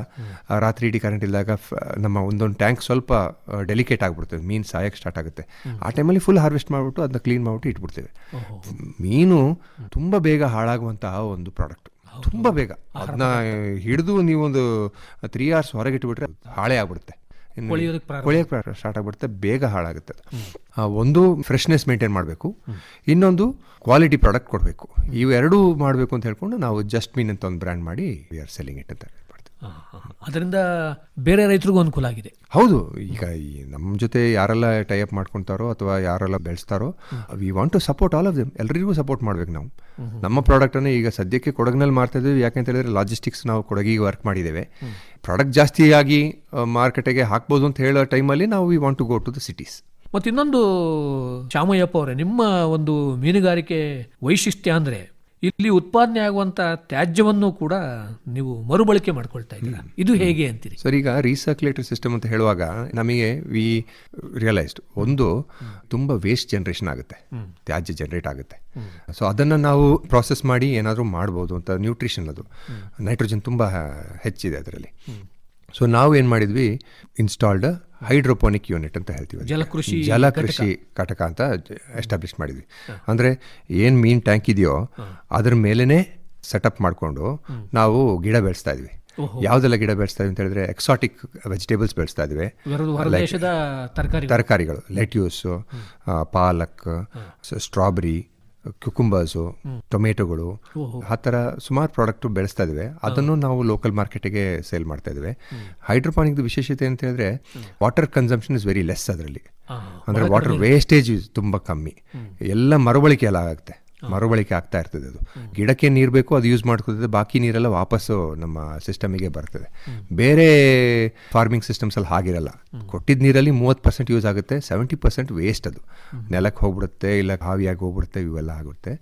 ರಾತ್ರಿ ಇಡೀ ಕರೆಂಟ್ ಇದ್ದಾಗ ನಮ್ಮ ಒಂದೊಂದು ಟ್ಯಾಂಕ್ ಸ್ವಲ್ಪ ಡೆಲಿಕೇಟ್ ಆಗಿಬಿಡ್ತದೆ. ಮೀನು ಸಾಯಕ್ಕೆ ಸ್ಟಾರ್ಟ್ ಆಗುತ್ತೆ. ಆ ಟೈಮಲ್ಲಿ ಫುಲ್ ಹಾರ್ವೆಸ್ಟ್ ಮಾಡಿಬಿಟ್ಟು ಅದನ್ನ ಕ್ಲೀನ್ ಮಾಡಿಬಿಟ್ಟು ಇಟ್ಬಿಡ್ತೇವೆ. ಮೀನು ತುಂಬ ಬೇಗ ಹಾಳಾಗುವಂತಹ ಒಂದು ಪ್ರಾಡಕ್ಟ್ ತುಂಬ ಬೇಗ. ಅದನ್ನ ಹಿಡಿದು ನೀವೊಂದು ತ್ರೀ ಅವರ್ಸ್ ಹೊರಗೆ ಇಟ್ಬಿಟ್ರೆ ಹಾಳೆ ಆಗ್ಬಿಡುತ್ತೆ. ಕೊಳೆಯೋದಕ್ಕೆ ಸ್ಟಾರ್ಟ್ ಆಗಿಬಿಡುತ್ತೆ ಬೇಗ ಹಾಳಾಗುತ್ತೆ. ಒಂದು ಫ್ರೆಶ್ನೆಸ್ ಮೇಂಟೈನ್ ಮಾಡಬೇಕು. ಇನ್ನೊಂದು ಕ್ವಾಲಿಟಿ ಪ್ರಾಡಕ್ಟ್ ಕೊಡಬೇಕು. ಇವೆರಡೂ ಮಾಡಬೇಕು ಅಂತ ಹೇಳ್ಕೊಂಡು ನಾವು ಜಸ್ಟ್ ಮೀನ್ ಅಂತ ಒಂದು ಬ್ರ್ಯಾಂಡ್ ಮಾಡಿ ವಿ ಆರ್ ಸೆಲ್ಲಿಂಗ್ ಇಟ್ ಅಂತ. ಅದರಿಂದ ಬೇರೆ ರೈತರಿಗೂ ಅನುಕೂಲ ಆಗಿದೆ. ಹೌದು ಈಗ ಈ ನಮ್ಮ ಜೊತೆ ಯಾರೆಲ್ಲ ಟೈಅಪ್ ಮಾಡ್ಕೊತಾರೋ ಅಥವಾ ಯಾರೆಲ್ಲ ಬೆಳೆಸ್ತಾರೋ we want to support all of them ಎಲ್ಲರಿಗೂ ಸಪೋರ್ಟ್ ಮಾಡ್ಬೇಕು ನಾವು. ನಮ್ಮ ಪ್ರಾಡಕ್ಟನ್ನು ಈಗ ಸದ್ಯಕ್ಕೆ ಕೊಡಗಿನಲ್ಲಿ ಮಾಡ್ತಾ ಇದ್ದೀವಿ. ಯಾಕೆಂತ ಹೇಳಿದ್ರೆ ಲಾಜಿಸ್ಟಿಕ್ಸ್ ನಾವು ಕೊಡಗಿಗೆ ವರ್ಕ್ ಮಾಡಿದ್ದೇವೆ. ಪ್ರಾಡಕ್ಟ್ ಜಾಸ್ತಿಯಾಗಿ ಮಾರ್ಕೆಟಿಗೆ ಹಾಕ್ಬೋದು ಅಂತ ಹೇಳೋ ಟೈಮಲ್ಲಿ ನಾವು we want to go to the cities ಮತ್ತು ಇನ್ನೊಂದು ಚಾಮಯ್ಯಪ್ಪ ಅವರೇ ನಿಮ್ಮ ಒಂದು ಮೀನುಗಾರಿಕೆ ವೈಶಿಷ್ಟ್ಯ ಅಂದರೆ ಇಲ್ಲಿ ಉತ್ಪಾದನೆ ಆಗುವಂಥ ತ್ಯಾಜ್ಯವನ್ನು ಕೂಡ ನೀವು ಮರುಬಳಕೆ ಮಾಡ್ಕೊಳ್ತಾ ಇದ್ದೀರಾ? ಇದು ಹೇಗೆ ಅಂತೀರಿ? ಸರ್ ಈಗ ರೀಸರ್ಕ್ಯುಲೇಟರ್ ಸಿಸ್ಟಮ್ ಅಂತ ಹೇಳುವಾಗ ನಮಗೆ ವಿ ರಿಯಲೈಸ್ಡ್ ಒಂದು ತುಂಬ ವೇಸ್ಟ್ ಜನ್ರೇಷನ್ ಆಗುತ್ತೆ. ತ್ಯಾಜ್ಯ ಜನರೇಟ್ ಆಗುತ್ತೆ. ಸೊ ಅದನ್ನು ನಾವು ಪ್ರಾಸೆಸ್ ಮಾಡಿ ಏನಾದರೂ ಮಾಡ್ಬೋದು ಅಂತ ನ್ಯೂಟ್ರಿಷನ್ ಅದು. ನೈಟ್ರೋಜನ್ ತುಂಬ ಹೆಚ್ಚಿದೆ ಅದರಲ್ಲಿ. ಸೊ ನಾವು ಏನು ಮಾಡಿದ್ವಿ? ಇನ್ಸ್ಟಾಲ್ಡ್ ಹೈಡ್ರೋಪೋನಿಕ್ ಯೂನಿಟ್ ಅಂತ ಹೇಳ್ತೀವಿ. ಜಲಕೃಷಿ ಜಲಕೃಷಿ ಘಟಕ. ಅಂತ ಎಸ್ಟಾಬ್ಲಿಷ್ ಮಾಡಿದ್ವಿ. ಅಂದರೆ ಏನು ಮೀನ್ ಟ್ಯಾಂಕ್ ಇದೆಯೋ ಅದ್ರ ಮೇಲೇ ಸೆಟಪ್ ಮಾಡಿಕೊಂಡು ನಾವು ಗಿಡ ಬೆಳೆಸ್ತಾ ಇದ್ವಿ. ಯಾವುದೆಲ್ಲ ಗಿಡ ಬೆಳೆಸ್ತಾ ಇದ್ವಿ ಅಂತ ಹೇಳಿದ್ರೆ ಎಕ್ಸಾಟಿಕ್ ವೆಜಿಟೇಬಲ್ಸ್ ಬೆಳೆಸ್ತಾ ಇದ್ವಿ. ತರಕಾರಿಗಳು. ಲೆಟ್ಯೂಸು ಪಾಲಕ್ ಸ್ಟ್ರಾಬೆರಿ ಕ್ಯುಕುಂಬರ್ಸು ಟೊಮೆಟೊಗಳು ಆ ಥರ ಸುಮಾರು ಪ್ರಾಡಕ್ಟ್ ಬೆಳೆಸ್ತಾ ಇದ್ದೇವೆ ಅದನ್ನು ನಾವು ಲೋಕಲ್ ಮಾರ್ಕೆಟಿಗೆ ಸೇಲ್ ಮಾಡ್ತಾ ಇದ್ದೇವೆ ಹೈಡ್ರೋಪಾನಿಕ್ ವಿಶೇಷತೆ ಅಂತ ಹೇಳಿದ್ರೆ water consumption is very less ಅದರಲ್ಲಿ. ಅಂದರೆ ವಾಟರ್ ವೇಸ್ಟೇಜ್ ತುಂಬ ಕಮ್ಮಿ. ಎಲ್ಲ ಮರುಬಳಕೆ ಎಲ್ಲ ಆಗುತ್ತೆ. ಮರುಬಳಕೆ ಆಗ್ತಾ ಇರ್ತದೆ ಅದು. ಗಿಡಕ್ಕೆ ನೀರು ಬೇಕು ಅದು ಯೂಸ್ ಮಾಡ್ಕೊತದೆ ಬಾಕಿ ನೀರೆಲ್ಲ ವಾಪಸ್ಸು ನಮ್ಮ ಸಿಸ್ಟಮಿಗೆ ಬರ್ತದೆ. ಬೇರೆ ಫಾರ್ಮಿಂಗ್ ಸಿಸ್ಟಮ್ಸ್ ಅಲ್ಲಿ ಹಾಗಿರಲ್ಲ. ಕೊಟ್ಟಿದ್ದ ನೀರಲ್ಲಿ ಮೂವತ್ತು ಪರ್ಸೆಂಟ್ ಯೂಸ್ ಆಗುತ್ತೆ ಸೆವೆಂಟಿ ಪರ್ಸೆಂಟ್ ವೇಸ್ಟ್ ಅದು. ನೆಲಕ್ಕೆ ಹೋಗ್ಬಿಡುತ್ತೆ ಇಲ್ಲ ಹಾವಿಯಾಗಿ ಹೋಗ್ಬಿಡುತ್ತೆ ಇವೆಲ್ಲ ಆಗುತ್ತೆ.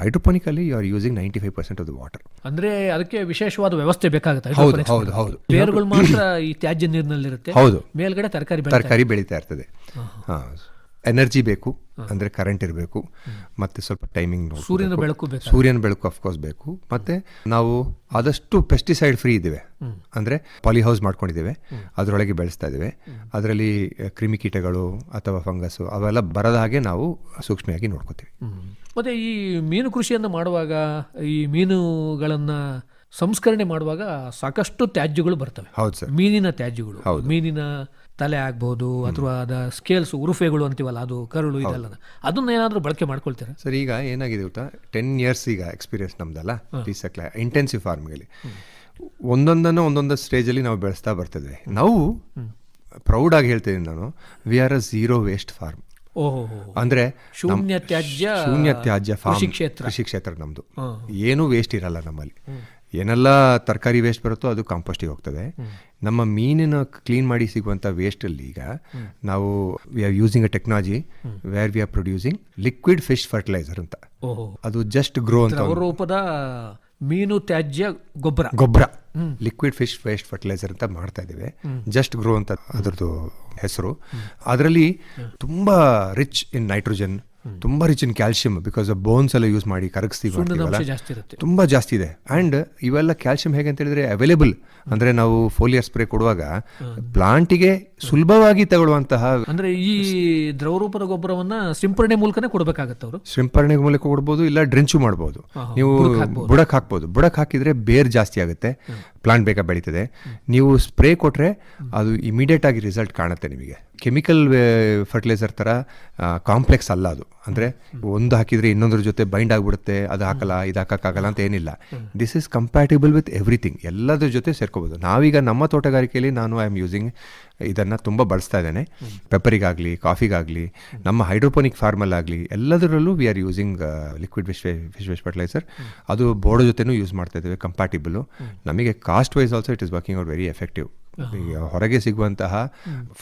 ಹೈಡ್ರೋಪೋನಿಕಲ್ಲಿ you are using ninety five percent ಅದು ವಾಟರ್ ಅಂದ್ರೆ ಅದಕ್ಕೆ ವಿಶೇಷವಾದ ವ್ಯವಸ್ಥೆ ಬೇಕಾಗುತ್ತೆ ಹೌದು, ಹೌದು, ಹೌದು. ಬೇರುಗಳು ಮಾತ್ರ ಈ ತ್ಯಾಜ್ಯ ನೀರಿನಲ್ಲಿರುತ್ತೆ. ಹೌದು. ಮೇಲ್ಗಡೆ ತರಕಾರಿ ತರಕಾರಿ ಬೆಳೀತಾ ಇರ್ತದೆ. ಹಾಂ ಎನರ್ಜಿ ಬೇಕು. ಅಂದರೆ ಕರೆಂಟ್ ಇರಬೇಕು. ಮತ್ತು ಸ್ವಲ್ಪ ಟೈಮಿಂಗ್ ಸೂರ್ಯನ ಬೆಳಕು ಸೂರ್ಯನ ಬೆಳಕು ಅಫ್ಕೋರ್ಸ್ ಬೇಕು. ಮತ್ತು ನಾವು ಆದಷ್ಟು ಪೆಸ್ಟಿಸೈಡ್ ಫ್ರೀ ಇದ್ದೇವೆ. ಅಂದರೆ ಪಾಲಿಹೌಸ್ ಮಾಡ್ಕೊಂಡಿದ್ದೇವೆ. ಅದರೊಳಗೆ ಬೆಳೆಸ್ತಾ ಇದ್ದೇವೆ. ಅದರಲ್ಲಿ ಕ್ರಿಮಿಕೀಟಗಳು ಅಥವಾ ಫಂಗಸ್ಸು ಅವೆಲ್ಲ ಬರದ ಹಾಗೆ ನಾವು ಸೂಕ್ಷ್ಮವಾಗಿ ನೋಡ್ಕೋತೀವಿ. ಮತ್ತು ಈ ಮೀನು ಕೃಷಿಯನ್ನು ಮಾಡುವಾಗ ಈ ಮೀನುಗಳನ್ನು ಸಂಸ್ಕರಣೆ ಮಾಡುವಾಗ ಸಾಕಷ್ಟು ತ್ಯಾಜ್ಯಗಳು ಬರ್ತವೆ. ಹೌದು ಸರ್. ಮೀನಿನ ತ್ಯಾಜ್ಯಗಳು. ಮೀನಿನ ತಲೆ ಆಗ್ಬೋದು ಅಥವಾ ಅದ ಸ್ಕೇಲ್ಸ್ ಉರುಫೆಗಳು ಅಂತೀವಲ್ಲ ಅದು ಕರುಳು ಇದೆಲ್ಲ. ಅದನ್ನ ಏನಾದರೂ ಬಳಕೆ ಮಾಡ್ಕೊಳ್ತೀರಾ? ಸರ್ ಈಗ ಏನಾಗಿದೆ ಗೊತ್ತಾ? ಟೆನ್ ಇಯರ್ಸ್ ಈಗ ಎಕ್ಸ್ಪೀರಿಯನ್ಸ್ ನಮ್ದಲ್ಲ ರೀಸಕ್ಲ ಇಂಟೆನ್ಸಿವ್ ಫಾರ್ಮಿಂಗಲ್ಲಿ ಒಂದೊಂದನ್ನು ಒಂದೊಂದು ಸ್ಟೇಜಲ್ಲಿ ನಾವು ಬೆಳೆಸ್ತಾ ಬರ್ತಿದ್ವಿ ನಾವು ಪ್ರೌಡಾಗಿ ಹೇಳ್ತಿದ್ದೀನಿ ನಾನು we are a zero waste farm ಓಹೋ ಅಂದ್ರೆ ಶೂನ್ಯ ತ್ಯಾಜ್ಯ ಶೂನ್ಯ ತ್ಯಾಜ್ಯ ಫಾರ್ಮ್. ಕೃಷಿ ಕ್ಷೇತ್ರ. ನಮ್ದು. ಏನು ವೇಸ್ಟ್ ಇರಲ್ಲ ನಮ್ಮಲ್ಲಿ. ಏನೆಲ್ಲ ತರಕಾರಿ ವೇಸ್ಟ್ ಬರುತ್ತೋ ಅದು ಕಾಂಪೋಸ್ಟಿಗೆ ಹೋಗ್ತದೆ. ನಮ್ಮ ಮೀನಿನ ಕ್ಲೀನ್ ಮಾಡಿ ಸಿಗುವಂಥ ವೇಸ್ಟಲ್ಲಿ ಈಗ ನಾವು we are using a technology where we are producing liquid fish fertiliser ಅಂತ. ಓಹೋ. ಅದು ಜಸ್ಟ್ ಗ್ರೋ ಅಂತ ರೂಪದ ಮೀನು ತ್ಯಾಜ್ಯ ಗೊಬ್ಬರ. ಗೊಬ್ಬರ. ಲಿಕ್ವಿಡ್ ಫಿಶ್ ವೇಸ್ಟ್ ಫರ್ಟಿಲೈಸರ್ ಅಂತ ಮಾಡ್ತಾ ಇದ್ದೇವೆ. ಜಸ್ಟ್ ಗ್ರೋ ಅಂತ ಅದರದ್ದು ಹೆಸರು. ಅದರಲ್ಲಿ ತುಂಬ ರಿಚ್ ಇನ್ ನೈಟ್ರೋಜನ್ ತುಂಬ rich in calcium because bones ಎಲ್ಲ ಯೂಸ್ ಮಾಡಿ ಕರಗಿಸ್ತೀವಿ ತುಂಬ ಜಾಸ್ತಿ ಇದೆ. ಆ್ಯಂಡ್ ಇವೆಲ್ಲ ಕ್ಯಾಲ್ಶಿಯಂ ಹೇಗೆ ಅಂತ ಹೇಳಿದ್ರೆ ಅವೈಲೇಬಲ್ ಅಂದರೆ ನಾವು ಫೋಲಿಯರ್ ಸ್ಪ್ರೇ ಕೊಡುವಾಗ ಪ್ಲಾಂಟಿಗೆ ಸುಲಭವಾಗಿ ತಗೊಳ್ಳುವಂತಹ ಅಂದ್ರೆ ಈ ದ್ರವರೂಪದ ಗೊಬ್ಬರವನ್ನ ಸಿಂಪರಣೆ ಮೂಲಕನೇ ಕೊಡಬೇಕಾಗತ್ತೆ ಅವರು? ಸಿಂಪರಣೆ ಮೂಲಕ ಕೊಡ್ಬೋದು ಇಲ್ಲ ಡ್ರಿಂಚು ಮಾಡ್ಬೋದು. ನೀವು ಬುಡಕ್ಕೆ ಹಾಕ್ಬೋದು. ಬುಡಕ್ಕೆ ಹಾಕಿದ್ರೆ ಬೇರ್ ಜಾಸ್ತಿ ಆಗುತ್ತೆ. ಪ್ಲಾಂಟ್ ಬೇಗ ಬೆಳೀತದೆ. ನೀವು ಸ್ಪ್ರೇ ಕೊಟ್ಟರೆ ಅದು ಇಮಿಡಿಯೇಟ್ ಆಗಿ ರಿಸಲ್ಟ್ ಕಾಣುತ್ತೆ ನಿಮಗೆ. ಕೆಮಿಕಲ್ ಫರ್ಟಿಲೈಸರ್ ಥರ ಕಾಂಪ್ಲೆಕ್ಸ್ ಅಲ್ಲ ಅದು. ಅಂದರೆ ಒಂದು ಹಾಕಿದರೆ ಇನ್ನೊಂದ್ರ ಜೊತೆ ಬೈಂಡ್ ಆಗಿಬಿಡುತ್ತೆ, ಅದು ಹಾಕಲ್ಲ, ಇದು ಹಾಕೋಕ್ಕಾಗಲ್ಲ ಅಂತ ಏನಿಲ್ಲ. This is compatible with everything ಎಲ್ಲದ್ರ ಜೊತೆ ಸೇರ್ಕೋಬೋದು. ನಾವೀಗ ನಮ್ಮ ತೋಟಗಾರಿಕೆಯಲ್ಲಿ ನಾನು ಐ ಆಮ್ ಯೂಸಿಂಗ್ ಇದನ್ನು ತುಂಬ ಬಳಸ್ತಾ ಇದ್ದೇನೆ. ಪೆಪ್ಪರಿಗಾಗಲಿ ಕಾಫಿಗಾಗಲಿ ನಮ್ಮ ಹೈಡ್ರೋಪೋನಿಕ್ ಫಾರ್ಮಲ್ಲಾಗಲಿ ಎಲ್ಲದರಲ್ಲೂ we are using liquid with fish fertilizer ಅದು ಬೋರ್ಡ್ ಜೊತೆನೂ ಯೂಸ್ ಮಾಡ್ತಾ ಇದ್ದೇವೆ ಕಂಪ್ಯಾಟಿಬಲು ನಮಗೆ cost wise also it is working out very effective ಹೊರಗೆ ಸಿಗುವಂತಹ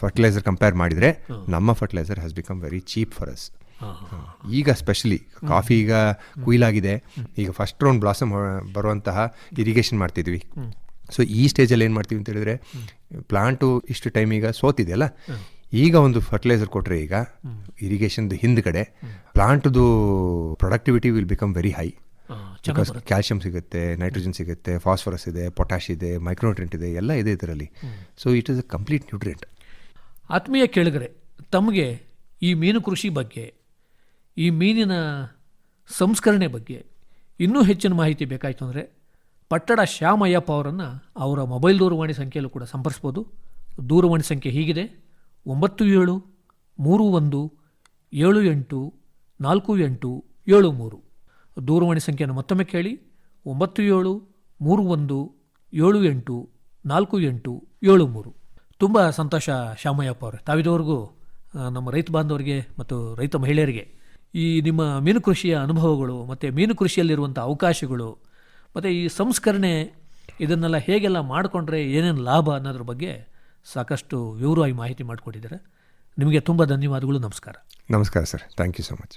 ಫರ್ಟಿಲೈಸರ್ ಕಂಪೇರ್ ಮಾಡಿದರೆ ನಮ್ಮ fertilizer has become very cheap for us ಈಗ ಸ್ಪೆಷಲಿ ಕಾಫಿ ಈಗ ಕುಯ್ಲಾಗಿದೆ. ಈಗ ಫಸ್ಟ್ ರೌಂಡ್ ಬ್ಲಾಸಮ್ ಬರುವಂತಹ ಇರಿಗೇಷನ್ ಮಾಡ್ತಿದ್ವಿ. ಸೊ ಈ ಸ್ಟೇಜಲ್ಲಿ ಏನು ಮಾಡ್ತೀವಿ ಅಂತ ಹೇಳಿದ್ರೆ ಪ್ಲಾಂಟು ಇಷ್ಟು ಟೈಮ್ ಈಗ ಸೋತಿದೆಯಲ್ಲ ಈಗ ಒಂದು ಫರ್ಟಿಲೈಸರ್ ಕೊಟ್ಟರೆ ಈಗ ಇರಿಗೇಷನ್ದು ಹಿಂದ್ಗಡೆ ಪ್ಲಾಂಟ್ದು productivity will become very high because calcium ಸಿಗುತ್ತೆ ನೈಟ್ರೋಜನ್ ಸಿಗುತ್ತೆ ಫಾಸ್ಫರಸ್ ಇದೆ ಪೊಟ್ಯಾಶ್ ಇದೆ ಮೈಕ್ರೋನ್ಯೂಟ್ರೆಂಟ್ ಇದೆ ಎಲ್ಲ ಇದೆ ಇದರಲ್ಲಿ. So it is a complete nutrient ಆತ್ಮೀಯ ಕೇಳಿಗರೆ ತಮಗೆ ಈ ಮೀನು ಕೃಷಿ ಬಗ್ಗೆ ಈ ಮೀನಿನ ಸಂಸ್ಕರಣೆ ಬಗ್ಗೆ ಇನ್ನೂ ಹೆಚ್ಚಿನ ಮಾಹಿತಿ ಬೇಕಾಯಿತು ಅಂದರೆ ಪಟ್ಟಣ ಶ್ಯಾಮಯ್ಯಪ್ಪ ಅವರನ್ನು ಅವರ ಮೊಬೈಲ್ ದೂರವಾಣಿ ಸಂಖ್ಯೆಯಲ್ಲೂ ಕೂಡ ಸಂಪರ್ಸ್ಬೋದು. ದೂರವಾಣಿ ಸಂಖ್ಯೆ ಹೀಗಿದೆ. ಒಂಬತ್ತು ಏಳು ಮೂರು ಒಂದು ಏಳು ಎಂಟು ನಾಲ್ಕು ಎಂಟು ಏಳು ಮೂರು. ದೂರವಾಣಿ ಸಂಖ್ಯೆಯನ್ನು ಮತ್ತೊಮ್ಮೆ ಕೇಳಿ, ಒಂಬತ್ತು ಏಳು ಮೂರು ಒಂದು ಏಳು ಎಂಟು ನಾಲ್ಕು ಎಂಟು ಏಳು ಮೂರು. ತುಂಬ ಸಂತೋಷ ಶ್ಯಾಮಯ್ಯಪ್ಪ ಅವರೇ. ತಾವಿದವರೆಗೂ ನಮ್ಮ ರೈತ ಬಾಂಧವರಿಗೆ ಮತ್ತು ರೈತ ಮಹಿಳೆಯರಿಗೆ ಈ ನಿಮ್ಮ ಮೀನು ಕೃಷಿಯ ಅನುಭವಗಳು ಮತ್ತು ಮೀನು ಕೃಷಿಯಲ್ಲಿರುವಂಥ ಅವಕಾಶಗಳು ಮತ್ತು ಈ ಸಂಸ್ಕರಣೆ ಇದನ್ನೆಲ್ಲ ಹೇಗೆಲ್ಲ ಮಾಡಿಕೊಂಡ್ರೆ ಏನೇನು ಲಾಭ ಅನ್ನೋದ್ರ ಬಗ್ಗೆ ಸಾಕಷ್ಟು ವಿವರವಾಗಿ ಮಾಹಿತಿ ಮಾಡಿಕೊಟ್ಟಿದ್ದಾರೆ. ನಿಮಗೆ ತುಂಬ ಧನ್ಯವಾದಗಳು. ನಮಸ್ಕಾರ. ನಮಸ್ಕಾರ sir. Thank you so much